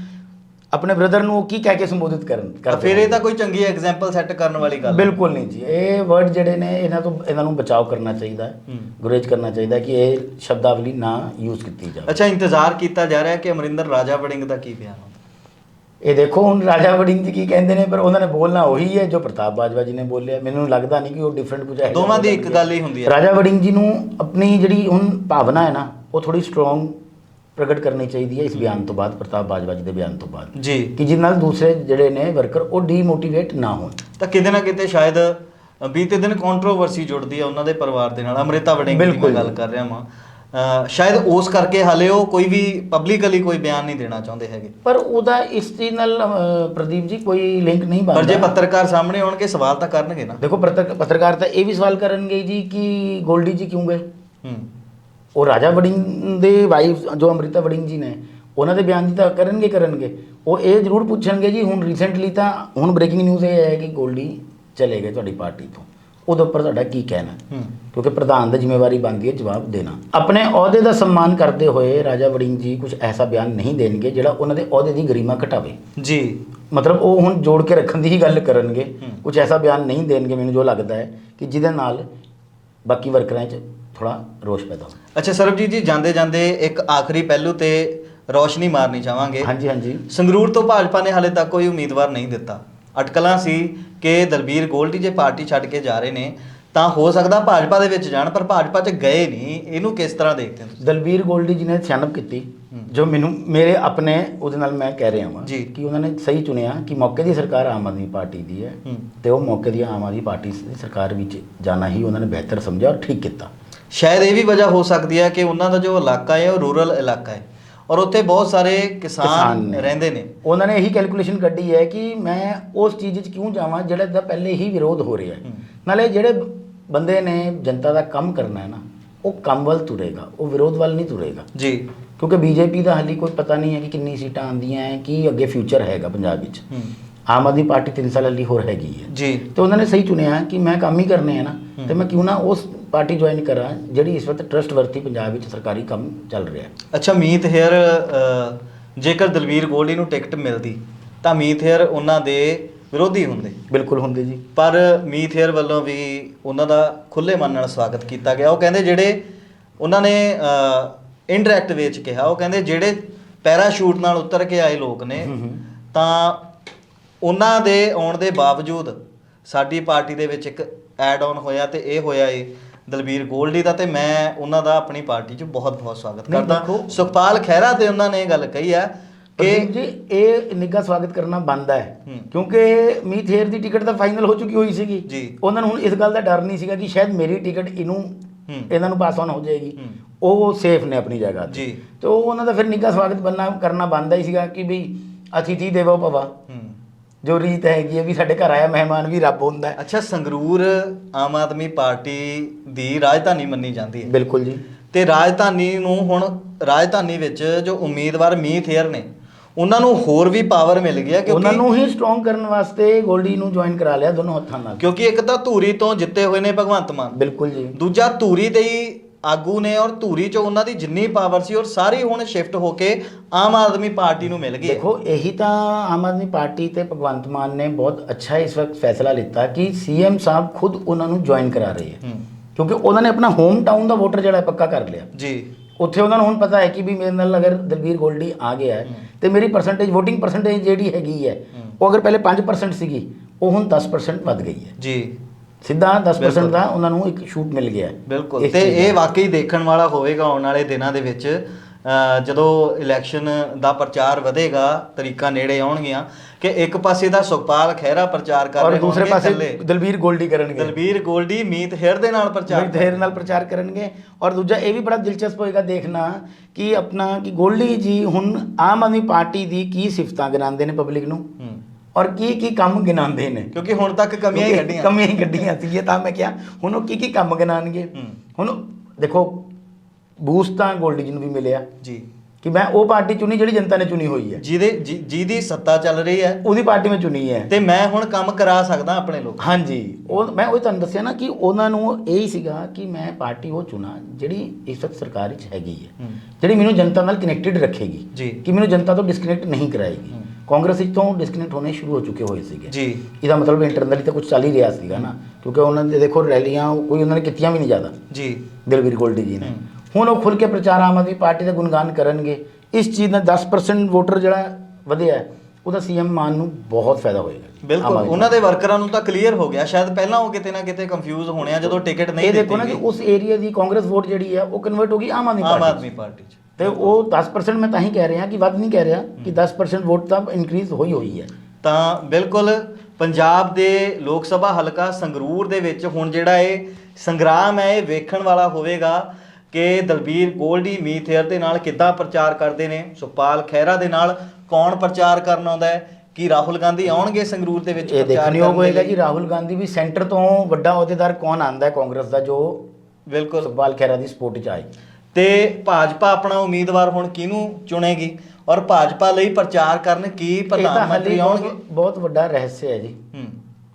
ਆਪਣੇ ਬ੍ਰਦਰ ਨੂੰ ਉਹ ਕੀ ਕਹਿ ਕੇ ਸੰਬੋਧਿਤ ਕਰਨ ਤਾਂ ਕਰਦੇ ਫਿਰ ਇਹ। ਤਾਂ ਕੋਈ ਚੰਗੀ ਐਗਜ਼ਾਮਪਲ ਸੈੱਟ ਕਰਨ ਵਾਲੀ ਗੱਲ ਹੈ। ਬਿਲਕੁਲ ਨਹੀਂ ਜੀ। ਇਹ ਵਰਡ ਜਿਹੜੇ ਨੇ ਇਹਨਾਂ ਤੋਂ ਇਹਨਾਂ ਨੂੰ ਬਚਾਓ ਕਰਨਾ ਚਾਹੀਦਾ ਹੈ। ਹੂੰ। ਗੁਰੇਜ ਕਰਨਾ ਚਾਹੀਦਾ ਹੈ ਕਿ ਇਹ ਸ਼ਬਦਾਵਲੀ ਨਾ ਯੂਜ਼ ਕੀਤੀ ਜਾਵੇ। ਅੱਛਾ ਇੰਤਜ਼ਾਰ ਕੀਤਾ ਜਾ ਰਿਹਾ ਹੈ ਕਿ ਅਮਰਿੰਦਰ ਰਾਜਾ ਵੜਿੰਗ ਦਾ ਕੀ ਬਿਆਨ ਹੁੰਦਾ ਇਹ ਦੇਖੋ ਹੁਣ ਰਾਜਾ ਵੜਿੰਗ ਜੀ ਕੀ ਕਹਿੰਦੇ ਨੇ ਪਰ ਉਹਨਾਂ ਨੇ ਬੋਲਣਾ ਉਹੀ ਹੈ ਜੋ ਪ੍ਰਤਾਪ ਬਾਜਵਾ ਜੀ ਨੇ ਬੋਲਿਆ। ਮੈਨੂੰ ਲੱਗਦਾ ਨਹੀਂ ਕਿ ਉਹ ਡਿਫਰੈਂਟ ਕੁਝ ਹੈ ਦੋਵਾਂ ਦੀ ਇੱਕ ਗੱਲ ਹੀ ਹੁੰਦੀ ਹੈ। ਰਾਜਾ ਵੜਿੰਗ ਜੀ ਨੂੰ ਆਪਣੀ ਜਿਹੜੀ ਹੁਣ ਭਾਵਨਾ ਹੈ ਨਾ ਉਹ ਥੋੜੀ ਸਟਰੋਂਗ ਪ੍ਰਗਟ ਕਰਨੀ ਚਾਹੀਦੀ ਹੈ ਇਸ ਬਿਆਨ ਤੋਂ ਬਾਅਦ ਪ੍ਰਤਾਪ ਬਾਜਵਾ ਜੀ ਦੇ ਬਿਆਨ ਤੋਂ ਬਾਅਦ। ਜੀ। ਕਿ ਜਿਹਦੇ ਨਾਲ ਦੂਸਰੇ ਜਿਹੜੇ ਨੇ ਵਰਕਰ ਉਹ ਡੀਮੋਟੀਵੇਟ ਨਾ ਹੋਣ। ਤਾਂ ਕਿਤੇ ਨਾ ਕਿਤੇ ਸ਼ਾਇਦ ਬੀਤੇ ਦਿਨ ਕੰਟਰੋਵਰਸੀ ਜੁੜਦੀ ਹੈ ਉਹਨਾਂ ਦੇ ਪਰਿਵਾਰ ਦੇ ਨਾਲ। ਅਮ੍ਰਿਤਾ ਵੜਿੰਗ ਦੀ ਮੈਂ। ਗੱਲ ਕਰ ਰਿਹਾ ਹਾਂ ਸ਼ਾਇਦ ਉਸ ਕਰਕੇ ਹਾਲੇ ਉਹ ਕੋਈ ਵੀ ਪਬਲਿਕਲੀ ਕੋਈ ਬਿਆਨ ਨਹੀਂ ਦੇਣਾ ਚਾਹੁੰਦੇ ਹੈਗੇ। ਪਰ ਉਹਦਾ ਇਸ ਚੀਜ਼ ਨਾਲ ਪ੍ਰਦੀਪ ਜੀ ਕੋਈ ਲਿੰਕ ਨਹੀਂ ਪਰ ਜੇ ਬਣਦਾ ਪੱਤਰਕਾਰ ਸਾਹਮਣੇ ਆਉਣਗੇ ਸਵਾਲ ਤਾਂ ਕਰਨਗੇ ਨਾ। ਦੇਖੋ ਪੱਤਰ- ਪੱਤਰਕਾਰ ਤਾਂ ਇਹ ਵੀ ਸਵਾਲ ਕਰਨਗੇ ਜੀ ਕਿ ਗੋਲਡੀ ਜੀ ਕਿਉਂ ਗਏ? ਹੂੰ। ਉਹ ਰਾਜਾ ਵੜਿੰਗ ਦੇ ਵਾਈਫ ਜੋ ਅੰਮ੍ਰਿਤਾ ਵੜਿੰਗ ਜੀ ਨੇ ਉਹਨਾਂ ਦੇ ਬਿਆਨ ਦੀ ਤਾਂ ਕਰਨਗੇ ਕਰਨਗੇ। ਉਹ ਇਹ ਜ਼ਰੂਰ ਪੁੱਛਣਗੇ ਜੀ ਹੁਣ ਰੀਸੈਂਟਲੀ ਤਾਂ ਹੁਣ ਬ੍ਰੇਕਿੰਗ ਨਿਊਜ਼ ਇਹ ਹੈ ਕਿ ਗੋਲਡੀ ਚਲੇ ਗਏ ਤੁਹਾਡੀ ਪਾਰਟੀ ਤੋਂ। ਉਹਦੇ ਉੱਪਰ ਤੁਹਾਡਾ ਕੀ ਕਹਿਣਾ? ਕਿਉਂਕਿ ਪ੍ਰਧਾਨ ਦੀ ਜ਼ਿੰਮੇਵਾਰੀ ਬਣਦੀ ਹੈ ਜਵਾਬ ਦੇਣਾ। ਆਪਣੇ ਅਹੁਦੇ ਦਾ ସମ୍ਮਾਨ ਕਰਦੇ ਹੋਏ ਰਾਜਾ ਵੜਿੰਗ ਜੀ ਕੁਝ ਐਸਾ ਬਿਆਨ ਨਹੀਂ ਦੇਣਗੇ ਜਿਹੜਾ ਉਹਨਾਂ ਦੇ ਅਹੁਦੇ ਦੀ ਗਰਿਮਾ ਘਟਾਵੇ। ਜੀ। ਮਤਲਬ ਉਹ ਹੁਣ ਜੋੜ ਕੇ ਰੱਖਣ ਦੀ ਹੀ ਗੱਲ ਕਰਨਗੇ। ਕੁਝ ਐਸਾ ਬਿਆਨ ਨਹੀਂ ਦੇਣਗੇ ਮੈਨੂੰ ਜੋ ਲੱਗਦਾ ਹੈ ਕਿ ਜਿਹਦੇ ਨਾਲ ਬਾਕੀ ਵਰਕਰਾਂ 'ਚ ਥੋੜਾ ਰੋਸ਼ ਪੈਦਾ ਹੋ ਅੱਛਾ ਸਰਬਜੀਤ ਜੀ ਜਾਂਦੇ ਜਾਂਦੇ ਇੱਕ ਆਖਰੀ ਪਹਿਲੂ ਤੇ ਰੌਸ਼ਨੀ ਮਾਰਨੀ ਚਾਹਾਂਗੇ। ਹਾਂਜੀ ਹਾਂਜੀ। ਸੰਗਰੂਰ ਤੋਂ ਭਾਜਪਾ ਨੇ ਹਾਲੇ ਤੱਕ ਕੋਈ ਉਮੀਦਵਾਰ ਨਹੀਂ ਦਿੱਤਾ। ਅਟਕਲਾਂ ਸੀ ਕਿ ਦਲਬੀਰ ਗੋਲਡੀ ਜੇ ਪਾਰਟੀ ਛੱਡ ਕੇ ਜਾ ਰਹੇ ਨੇ ਤਾਂ ਹੋ ਸਕਦਾ ਭਾਜਪਾ ਦੇ ਵਿੱਚ ਜਾਣ ਪਰ ਭਾਜਪਾ 'ਚ ਗਏ ਨਹੀਂ। ਇਹਨੂੰ ਕਿਸ ਤਰ੍ਹਾਂ ਦੇਖਦੇ ਹੋ ਤੁਸੀਂ? ਦਲਬੀਰ ਗੋਲਡੀ ਜੀ ਨੇ ਸਿਆਣਪ ਕੀਤੀ ਜੋ ਮੈਨੂੰ ਮੇਰੇ ਆਪਣੇ ਉਹਦੇ ਨਾਲ ਮੈਂ ਕਹਿ ਰਿਹਾ ਹਾਂ ਜੀ। ਕਿ ਉਹਨਾਂ ਨੇ ਸਹੀ ਚੁਣਿਆ ਕਿ ਮੌਕੇ ਦੀ ਸਰਕਾਰ ਆਮ ਆਦਮੀ ਪਾਰਟੀ ਦੀ ਹੈ ਹੂੰ। ਤੇ ਉਹ ਮੌਕੇ ਦੀ ਆਮ ਆਦਮੀ ਪਾਰਟੀ ਦੀ ਸਰਕਾਰ ਵਿੱਚ ਜਾਣਾ ਹੀ ਉਹਨਾਂ ਨੇ ਬਿਹਤਰ ਸਮਝਿਆ ਔਰ ਠੀਕ ਕੀਤਾ। ਸ਼ਾਇਦ ਇਹ ਵੀ ਵਜ੍ਹਾ ਹੋ ਸਕਦੀ ਹੈ ਕਿ ਉਹਨਾਂ ਦਾ ਜੋ ਇਲਾਕਾ ਹੈ ਉਹ ਰੂਰਲ ਇਲਾਕਾ ਹੈ। ਔਰ ਉੱਥੇ ਬਹੁਤ ਸਾਰੇ ਕਿਸਾਨ ਕਿਸਾਨ ਨੇ। ਰਹਿੰਦੇ ਨੇ। ਉਹਨਾਂ ਨੇ ਇਹੀ ਕੈਲਕੂਲੇਸ਼ਨ ਕੱਢੀ ਹੈ ਕਿ ਮੈਂ ਉਸ ਚੀਜ਼ 'ਚ ਕਿਉਂ ਜਾਵਾਂ ਜਿਹੜਾ ਦਾ ਪਹਿਲੇ ਹੀ ਵਿਰੋਧ ਹੋ ਰਿਹਾ ਹੈ। ਹੂੰ। ਨਾਲੇ ਜਿਹੜੇ ਬੰਦੇ ਨੇ ਜਨਤਾ ਦਾ ਕੰਮ ਕਰਨਾ ਹੈ ਨਾ ਉਹ ਕੰਮ ਵੱਲ ਤੁਰੇਗਾ ਉਹ ਵਿਰੋਧ ਵੱਲ ਨਹੀਂ ਤੁਰੇਗਾ। ਜੀ। ਕਿਉਂਕਿ ਬੀਜੇਪੀ ਦਾ ਹਾਲੀ ਕੋਈ ਪਤਾ ਨਹੀਂ ਹੈ ਕਿ ਕਿੰਨੀ ਸੀਟਾਂ ਆਉਂਦੀਆਂ ਹੈ ਕੀ ਅੱਗੇ ਫਿਊਚਰ ਹੈਗਾ ਪੰਜਾਬ ਵਿੱਚ। ਹੂੰ। ਆਮ ਆਦਮੀ ਪਾਰਟੀ 3 ਸਾਲ ਲਈ ਹੋਰ ਹੈਗੀ ਹੈ। ਜੀ। ਤੇ ਉਹਨਾਂ ਨੇ ਸਹੀ ਚੁਣਿਆ ਕਿ ਮੈਂ ਕੰਮ ਹੀ ਕਰਨੇ ਆ ਨਾ। ਤੇ ਮੈਂ ਕਿਉਂ ਨਾ ਉਸ ਪਾਰਟੀ ਜੁਆਇਨ ਕਰਾਂ ਜਿਹੜੀ ਇਸ ਵਕਤ ਟਰਸਟ ਵਰਤੀ ਪੰਜਾਬ ਵਿੱਚ ਸਰਕਾਰੀ ਕੰਮ ਚੱਲ ਰਿਹਾ ਹੈ। ਅੱਛਾ ਮੀਤ ਹੇਅਰ ਜੇਕਰ ਦਲਵੀਰ ਗੋਲਡੀ ਨੂੰ ਟਿਕਟ ਮਿਲਦੀ ਤਾਂ ਮੀਤ ਹੇਅਰ ਉਹਨਾਂ ਦੇ ਵਿਰੋਧੀ ਹੁੰਦੇ? ਬਿਲਕੁਲ ਹੁੰਦੇ ਜੀ। ਪਰ ਮੀਤ ਹੇਅਰ ਵੱਲੋਂ ਵੀ ਉਹਨਾਂ ਦਾ ਖੁੱਲੇ ਮਨ ਨਾਲ ਸਵਾਗਤ ਕੀਤਾ ਗਿਆ। ਉਹ ਕਹਿੰਦੇ ਜਿਹੜੇ ਉਹਨਾਂ ਨੇ ਇਨਡਾਇਰੈਕਟ ਵੇਚ ਕਿਹਾ ਉਹ ਕਹਿੰਦੇ ਜਿਹੜੇ ਪੈਰਾਸ਼ੂਟ ਨਾਲ ਉਤਰ ਕੇ ਆਏ ਲੋਕ ਨੇ। ਤਾਂ ਉਹਨਾਂ ਦੇ ਆਉਣ ਦੇ ਬਾਵਜੂਦ ਸਾਡੀ ਪਾਰਟੀ ਦੇ ਵਿੱਚ ਇੱਕ ਐਡ ਆਨ ਹੋਇਆ ਤੇ ਇਹ ਹੋਇਆ ਏ ਦਲਬੀਰ ਗੋਲਡੀ ਦਾ ਤੇ ਮੈਂ ਉਹਨਾਂ ਦਾ ਆਪਣੀ ਪਾਰਟੀ 'ਚ ਬਹੁਤ ਬਹੁਤ ਸਵਾਗਤ ਕਰਦਾ ਸੁਖਪਾਲ ਖਹਿਰਾ ਤੇ ਉਹਨਾਂ ਨੇ ਇਹ ਗੱਲ ਕਹੀ ਹੈ ਕਿ ਜੀ ਇਹ ਨਿੱਘਾ ਸਵਾਗਤ ਕਰਨਾ ਬੰਦ ਹੈ। ਕਿਉਂਕਿ ਮੀਤ ਹੇਰ ਦੀ ਟਿਕਟ ਤਾਂ ਫਾਈਨਲ ਹੋ ਚੁੱਕੀ ਹੋਈ ਸੀਗੀ। ਉਹਨਾਂ ਨੂੰ ਹੁਣ ਇਸ ਗੱਲ ਦਾ ਡਰ ਨਹੀਂ ਸੀਗਾ ਕਿ ਸ਼ਾਇਦ ਮੇਰੀ ਟਿਕਟ ਇਹਨੂੰ। ਇਹਨਾਂ ਨੂੰ ਪਾਸ ਆਨ ਹੋ ਜਾਏਗੀ। ਉਹ ਸੇਫ ਨੇ ਆਪਣੀ ਜਗ੍ਹਾ ਤੇ। ਤੇ ਉਹ ਉਹਨਾਂ ਦਾ ਫਿਰ ਨਿੱਘਾ ਸਵਾਗਤ ਬੰਨਾ ਕਰਨਾ ਬੰਦਾ ਹੀ ਸੀਗਾ ਕਿ ਵੀ ਅతిਥੀ ਦੇਵੋ ਭਵਾ ਜੋ ਰੀਤ ਹੈਗੀ ਹੈ ਵੀ ਸਾਡੇ ਘਰ ਆਇਆ ਮਹਿਮਾਨ ਵੀ ਰੱਬ ਹੁੰਦਾ ਹੈ। ਅੱਛਾ ਸੰਗਰੂਰ ਆਮ ਆਦਮੀ ਪਾਰਟੀ ਦੀ ਰਾਜਧਾਨੀ ਮੰਨੀ ਜਾਂਦੀ ਹੈ। ਬਿਲਕੁਲ ਜੀ। ਤੇ ਰਾਜਧਾਨੀ ਨੂੰ ਹੁਣ ਰਾਜਧਾਨੀ ਵਿੱਚ ਜੋ ਉਮੀਦਵਾਰ ਮੀਤ ਹੇਅਰ ਨੇ ਉਹਨਾਂ ਨੂੰ ਹੋਰ ਵੀ ਪਾਵਰ ਮਿਲ ਗਿਆ ਉਹਨਾਂ ਕਿਉਂਕਿ ਨੂੰ ਹੀ ਸਟਰੋਂਗ ਕਰਨ ਵਾਸਤੇ ਗੋਲਡੀ ਨੂੰ ਜੁਆਇਨ ਕਰਾ ਲਿਆ ਦੋਨੋਂ ਹੱਥਾਂ ਨਾਲ। ਕਿਉਂਕਿ ਇੱਕ ਤਾਂ ਧੂਰੀ ਤੋਂ ਜਿੱਤੇ ਹੋਏ ਨੇ ਭਗਵੰਤ ਮਾਨ। ਬਿਲਕੁਲ ਜੀ। ਦੂਜਾ ਧੂਰੀ ਦੇ ਹੀ ਆਗੂ ਨੇ ਔਰ ਧੂਰੀ ਚ ਉਹਨਾਂ ਦੀ ਜਿੰਨੀ ਪਾਵਰ ਸੀ ਔਰ ਸਾਰੀ ਹੁਣ ਸ਼ਿਫਟ ਹੋ ਕੇ ਆਮ ਆਦਮੀ ਪਾਰਟੀ ਨੂੰ ਮਿਲ ਗਈ ਹੈ। ਦੇਖੋ ਇਹੀ ਤਾਂ ਆਮ ਆਦਮੀ ਪਾਰਟੀ ਤੇ ਭਗਵੰਤ ਮਾਨ ਨੇ ਬਹੁਤ ਅੱਛਾ ਇਸ ਵਕਤ ਫੈਸਲਾ ਲਿੱਤਾ ਕਿ ਸੀਐਮ ਸਾਹਿਬ ਖੁਦ ਉਹਨਾਂ ਨੂੰ ਜੁਆਇਨ ਕਰਾ ਰਹੇ ਹੈ। ਹੂੰ। ਕਿਉਂਕਿ ਉਹਨਾਂ ਨੇ ਆਪਣਾ ਹੋਮ ਟਾਊਨ ਦਾ ਵੋਟਰ ਜਿਹੜਾ ਹੈ ਪੱਕਾ ਕਰ ਲਿਆ। ਜੀ। ਉੱਥੇ ਉਹਨਾਂ ਨੂੰ ਹੁਣ ਪਤਾ ਹੈ ਕਿ ਵੀ ਮੇਰੇ ਨਾਲ ਅਗਰ ਦਲਬੀਰ ਗੋਲਡੀ ਆ ਗਿਆ ਹੈ ਤੇ ਮੇਰੀ ਪਰਸੈਂਟੇਜ VOTING ਪਰਸੈਂਟੇਜ ਜਿਹੜੀ ਹੈਗੀ ਹੈ ਹੂੰ। ਉਹ ਅਗਰ ਪਹਿਲੇ 5% ਸੀਗੀ ਉਹ ਹੁਣ 10% ਵੱਧ ਗਈ ਹੈ। ਜੀ। ਸਿੱਧਾ 10% ਬਿਲਕੁਲ। ਦਾ ਉਹਨਾਂ ਨੂੰ ਇੱਕ ਛੂਟ ਮਿਲ ਗਿਆ ਬਿਲਕੁਲ। ਤੇ ਇਹ। ਵਾਕਈ ਦੇਖਣ ਵਾਲਾ ਹੋਵੇਗਾ ਆਉਣ ਵਾਲੇ ਦਿਨਾਂ ਦੇ ਵਿੱਚ। ਜਦੋਂ ਇਲੈਕਸ਼ਨ ਦਾ ਪ੍ਰਚਾਰ ਵਧੇਗਾ ਤਰੀਕਾ ਨੇੜੇ ਆਉਣਗੀਆਂ ਕਿ ਇੱਕ ਪਾਸੇ ਦਾ ਸੁਖਪਾਲ ਖਹਿਰਾ ਪ੍ਰਚਾਰ ਕਰ ਔਰ ਰਹੇ ਦੂਸਰੇ ਹੋਣਗੇ ਪਾਸੇ ਥੱਲੇ। ਦਲਬੀਰ ਗੋਲਡੀ ਕਰਨਗੇ। ਦਲਬੀਰ ਗੋਲਡੀ ਮੀਤ ਹੇਰ ਦੇ ਨਾਲ ਪ੍ਰਚਾਰ ਬੜੀ ਦੇਰ ਨਾਲ ਪ੍ਰਚਾਰ ਕਰਨਗੇ। ਔਰ ਦੂਜਾ ਇਹ ਵੀ ਬੜਾ ਦਿਲਚਸਪ ਹੋਏਗਾ ਦੇਖਣਾ ਕਿ ਆਪਣਾ ਕਿ ਗੋਲਡੀ ਜੀ ਹੁਣ ਆਮ ਆਦਮੀ ਪਾਰਟੀ ਦੀ ਕੀ ਸਿਫਤਾਂ ਗਿਣਾਉਂਦੇ ਨੇ ਪਬਲਿਕ ਨੂੰ? ਹੂੰ। ਔਰ ਕੀ ਕੀ ਕੰਮ ਗਿਣਾਉਂਦੇ ਨੇ? ਕਿਉਂਕਿ ਹੁਣ ਤੱਕ ਕਮੀਆਂ ਹੀ ਕੱਢੀਆਂ ਕਮੀਆਂ ਹੀ ਕੱਢੀਆਂ ਸੀ ਤਾਂ ਮੈਂ ਕਿਹਾ ਹੁਣ ਉਹ ਕੀ ਕੀ ਕੰਮ ਗਿਣਾਉਣਗੇ? ਹੂੰ। ਹੁਣ ਦੇਖੋ ਬੂਸਟ ਤਾਂ ਗੋਲਡੀ ਜੀ ਨੂੰ ਵੀ ਮਿਲਿਆ। ਜੀ। ਕਿ ਮੈਂ ਉਹ ਪਾਰਟੀ ਚੁਣੀ ਜਿਹੜੀ ਜਨਤਾ ਨੇ ਚੁਣੀ ਹੋਈ ਹੈ। ਜਿਹਦੇ ਜਿ- ਜਿਹਦੀ ਸੱਤਾ ਚੱਲ ਰਹੀ ਹੈ। ਉਹਦੀ ਪਾਰਟੀ ਮੈਂ ਚੁਣੀ ਹੈ। ਤੇ ਮੈਂ ਹੁਣ ਕੰਮ ਕਰਾ ਸਕਦਾ ਆਪਣੇ ਲੋਕ। ਹਾਂਜੀ। ਉਹ ਮੈਂ ਉਹ ਤੁਹਾਨੂੰ ਦੱਸਿਆ ਨਾ ਕਿ ਉਹਨਾਂ ਨੂੰ ਇਹ ਹੀ ਸੀਗਾ ਕਿ ਮੈਂ ਪਾਰਟੀ ਉਹ ਚੁਣਾ ਜਿਹੜੀ ਇਸ ਵਕਤ ਸਰਕਾਰ ਵਿੱਚ ਹੈਗੀ ਹੈ। ਜਿਹੜੀ ਮੈਨੂੰ ਜਨਤਾ ਨਾਲ ਕਨੈਕਟਡ ਰੱਖੇਗੀ। ਜੀ। ਕਿ ਮੈਨੂੰ ਜਨਤਾ ਤੋਂ ਡਿਸਕਨੈਕਟ ਨਹੀਂ ਕਰਾਏਗੀ। ਕਾਂਗਰਸ ਵਿੱਚ ਤੋਂ ਡਿਸਕਨੈਕਟ ਹੋਣੇ ਸ਼ੁਰੂ ਹੋ ਚੁੱਕੇ ਹੋਏ ਸੀਗੇ। ਜੀ। ਇਹਦਾ ਮਤਲਬ ਇੰਟਰਨਲੀ ਤਾਂ ਕੁਝ ਚੱਲ ਹੀ ਰਿਹਾ ਸੀਗਾ ਨਾ। ਕਿਉਂਕਿ ਉਹਨਾਂ ਦੇ ਦੇਖੋ ਰੈਲੀਆਂ ਕੋਈ ਉਹਨਾਂ ਨੇ ਕੀਤੀਆਂ ਵੀ ਨਹੀਂ ਜ਼ਿਆਦਾ। ਜੀ। ਦਿਲਵੀਰ ਗੋਲਡੀ ਜੀ ਨੇ। ਹੁਣ ਉਹ ਖੁੱਲ ਕੇ ਪ੍ਰਚਾਰ ਆਮ ਆਦਮੀ ਪਾਰਟੀ ਦਾ ਗੁਣਗਾਨ ਕਰਨਗੇ। ਇਸ ਚੀਜ਼ ਨਾਲ 10% ਵੋਟਰ ਜਿਹੜਾ ਵਧਿਆ ਹੈ, ਉਹਦਾ ਸੀਐਮ ਮਾਨ ਨੂੰ ਬਹੁਤ ਫਾਇਦਾ ਹੋਏਗਾ ਬਿਲਕੁਲ। ਉਹਨਾਂ ਦੇ ਵਰਕਰਾਂ ਨੂੰ ਤਾਂ ਕਲੀਅਰ ਹੋ ਗਿਆ। ਸ਼ਾਇਦ ਪਹਿਲਾਂ ਉਹ ਕਿਤੇ ਨਾ ਕਿਤੇ ਕੰਫਿਊਜ਼ ਹੋਣੇ ਆ ਜਦੋਂ ਟਿਕਟ ਨਹੀਂ ਇਹ ਦੇਖੋ ਨਾ ਦਿੱਤੀ ਕਿ ਉਸ ਏਰੀਆ ਦੀ ਕਾਂਗਰਸ ਵੋਟ ਜਿਹੜੀ ਹੈ ਉਹ ਕਨਵਰਟ ਹੋ ਗਈ ਆਮ ਆਦਮੀ ਆਮ ਪਾਰਟੀ ਆਦਮੀ ਪਾਰਟੀ ਚ ਤੇ ਉਹ 10% ਮੈਂ ਤਾਂ ਹੀ ਕਹਿ ਰਿਹਾ ਕਿ ਵੱਧ ਨਹੀਂ ਕਹਿ ਰਿਹਾ ਕਿ 10% ਵੋਟ ਤਾਂ ਇਨਕਰੀਜ਼ ਹੋਈ ਹੋਈ ਹੈ। ਤਾਂ ਬਿਲਕੁਲ ਪੰਜਾਬ ਦੇ ਲੋਕ ਸਭਾ ਹਲਕਾ ਸੰਗਰੂਰ ਦੇ ਵਿੱਚ ਹੁਣ ਜਿਹੜਾ ਇਹ ਸੰਗਰਾਮ ਹੈ ਇਹ ਵੇਖਣ ਵਾਲਾ ਹੋਵੇਗਾ ਕਿ ਦਲਬੀਰ ਗੋਲਡੀ ਮੀਥੇਅਰ ਦੇ ਨਾਲ ਕਿੱਦਾਂ ਪ੍ਰਚਾਰ ਕਰਦੇ ਨੇ ਸੁਪਾਲ ਖਹਿਰਾ ਦੇ ਨਾਲ ਕੌਣ ਪ੍ਰਚਾਰ ਕਰਨ ਆਉਂਦਾ ਹੈ ਕੀ ਰਾਹੁਲ ਗਾਂਧੀ ਆਉਣਗੇ ਸੰਗਰੂਰ ਦੇ ਵਿੱਚ ਇਹ ਪ੍ਰਚਾਰ ਦੇਖਣਯੋਗ ਕਰਨ ਦੇ ਹੋਏਗਾ ਲਈ? ਕਿ ਰਾਹੁਲ ਗਾਂਧੀ ਵੀ ਸੈਂਟਰ ਤੋਂ ਵੱਡਾ ਅਹੁਦੇਦਾਰ ਕੌਣ ਆਂਦਾ ਹੈ ਕਾਂਗਰਸ ਦਾ ਜੋ ਬਿਲਕੁਲ। ਸੁਖਪਾਲ ਖਹਿਰਾ ਦੀ ਸਪੋਰਟ 'ਚ ਆਏ। ਤੇ ਭਾਜਪਾ ਆਪਣਾ ਉਮੀਦਵਾਰ ਹੁਣ ਕਿਹਨੂੰ ਚੁਣੇਗੀ ਔਰ ਭਾਜਪਾ ਲਈ ਪ੍ਰਚਾਰ ਕਰਨ ਕੀ ਪ੍ਰਧਾਨ ਮੰਤਰੀ ਆਉਣਗੇ? ਬਹੁਤ ਵੱਡਾ ਰਹੱਸ ਹੈ ਜੀ। ਹੂੰ।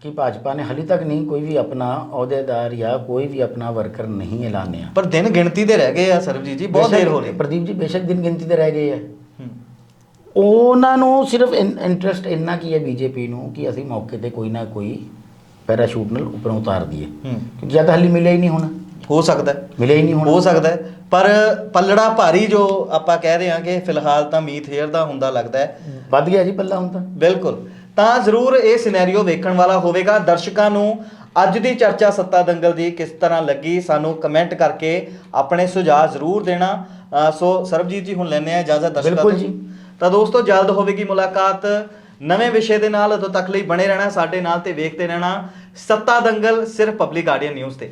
ਕਿ ਭਾਜਪਾ ਨੇ ਹਾਲੇ ਤੱਕ ਨਹੀਂ ਕੋਈ ਵੀ ਆਪਣਾ ਅਹੁਦੇਦਾਰ ਜਾਂ ਕੋਈ ਵੀ ਆਪਣਾ ਵਰਕਰ ਨਹੀਂ ਐਲਾਨਿਆ। ਪਰ ਦਿਨ ਗਿਣਤੀ ਦੇ ਰਹਿ ਗਏ ਆ ਸਰਬਜੀਤ ਜੀ ਬਹੁਤ ਦੇਰ ਹੋ ਰਹੀ। ਪ੍ਰਦੀਪ ਜੀ ਬੇਸ਼ੱਕ ਦਿਨ ਗਿਣਤੀ ਤੇ ਰਹਿ ਗਏ ਹੂੰ। ਉਹਨਾਂ ਨੂੰ ਸਿਰਫ ਇੰਟਰਸਟ ਇੰਨਾ ਕੀ ਹੈ ਬੀਜੇਪੀ ਨੂੰ ਕਿ ਅਸੀਂ ਮੌਕੇ ਤੇ ਕੋਈ ਨਾ ਕੋਈ ਪੈਰਾਸ਼ੂਟ ਨਾਲ ਉੱਪਰੋਂ ਉਤਾਰ ਦਈਏ। ਕਿਉਂਕਿ ਜਾਂ ਤਾਂ ਹਾਲੇ ਮਿਲਿਆ ਹੀ ਨਹੀਂ ਹੁਣ। ਹੋ ਸਕਦਾ ਹੈ। ਮਿਲਿਆ ਹੀ ਨਹੀਂ ਹੋ ਸਕਦਾ ਹੈ। ਪਰ ਪੱਲੜਾ ਭਾਰੀ ਜੋ ਆਪਾਂ ਕਹਿ ਰਹੇ ਹਾਂ ਕਿ ਫਿਲਹਾਲ ਤਾਂ ਮੀਤ ਹੇਅਰ ਦਾ ਹੁੰਦਾ ਲੱਗਦਾ ਹੈ। ਵੱਧ ਗਿਆ ਜੀ ਪੱਲਾ ਹੁਣ ਤਾਂ। ਬਿਲਕੁਲ। ਤਾਂ ਜ਼ਰੂਰ ਇਹ ਸਿਨੈਰੀਓ ਵੇਖਣ ਵਾਲਾ ਹੋਵੇਗਾ। ਦਰਸ਼ਕਾਂ ਨੂੰ ਅੱਜ ਦੀ ਚਰਚਾ ਸੱਤਾ ਦੰਗਲ ਦੀ ਕਿਸ ਤਰ੍ਹਾਂ ਲੱਗੀ ਸਾਨੂੰ ਕਮੈਂਟ ਕਰਕੇ ਆਪਣੇ ਸੁਝਾਅ ਜ਼ਰੂਰ ਦੇਣਾ। ਅ, ਸੋ ਸਰਬਜੀਤ ਜੀ ਹੁਣ ਲੈਣੇ ਆ ਇਜਾਜ਼ਤ ਦਰਸ਼ਕਾਂ ਬਿਲਕੁਲ ਤੋਂ। ਜੀ। ਤਾਂ ਦੋਸਤੋ ਜਲਦ ਹੋਵੇਗੀ ਮੁਲਾਕਾਤ। ਨਵੇਂ ਵਿਸ਼ੇ ਦੇ ਨਾਲ ਉਦੋਂ ਤੱਕ ਲਈ ਬਣੇ ਰਹਿਣਾ ਸਾਡੇ ਨਾਲ ਤੇ ਵੇਖਦੇ ਰਹਿਣਾ ਸੱਤਾ ਦੰਗਲ ਸਿਰਫ ਪਬਲਿਕ ਗਾਰਡੀਅਨ ਨਿਊਜ਼ ਤੇ।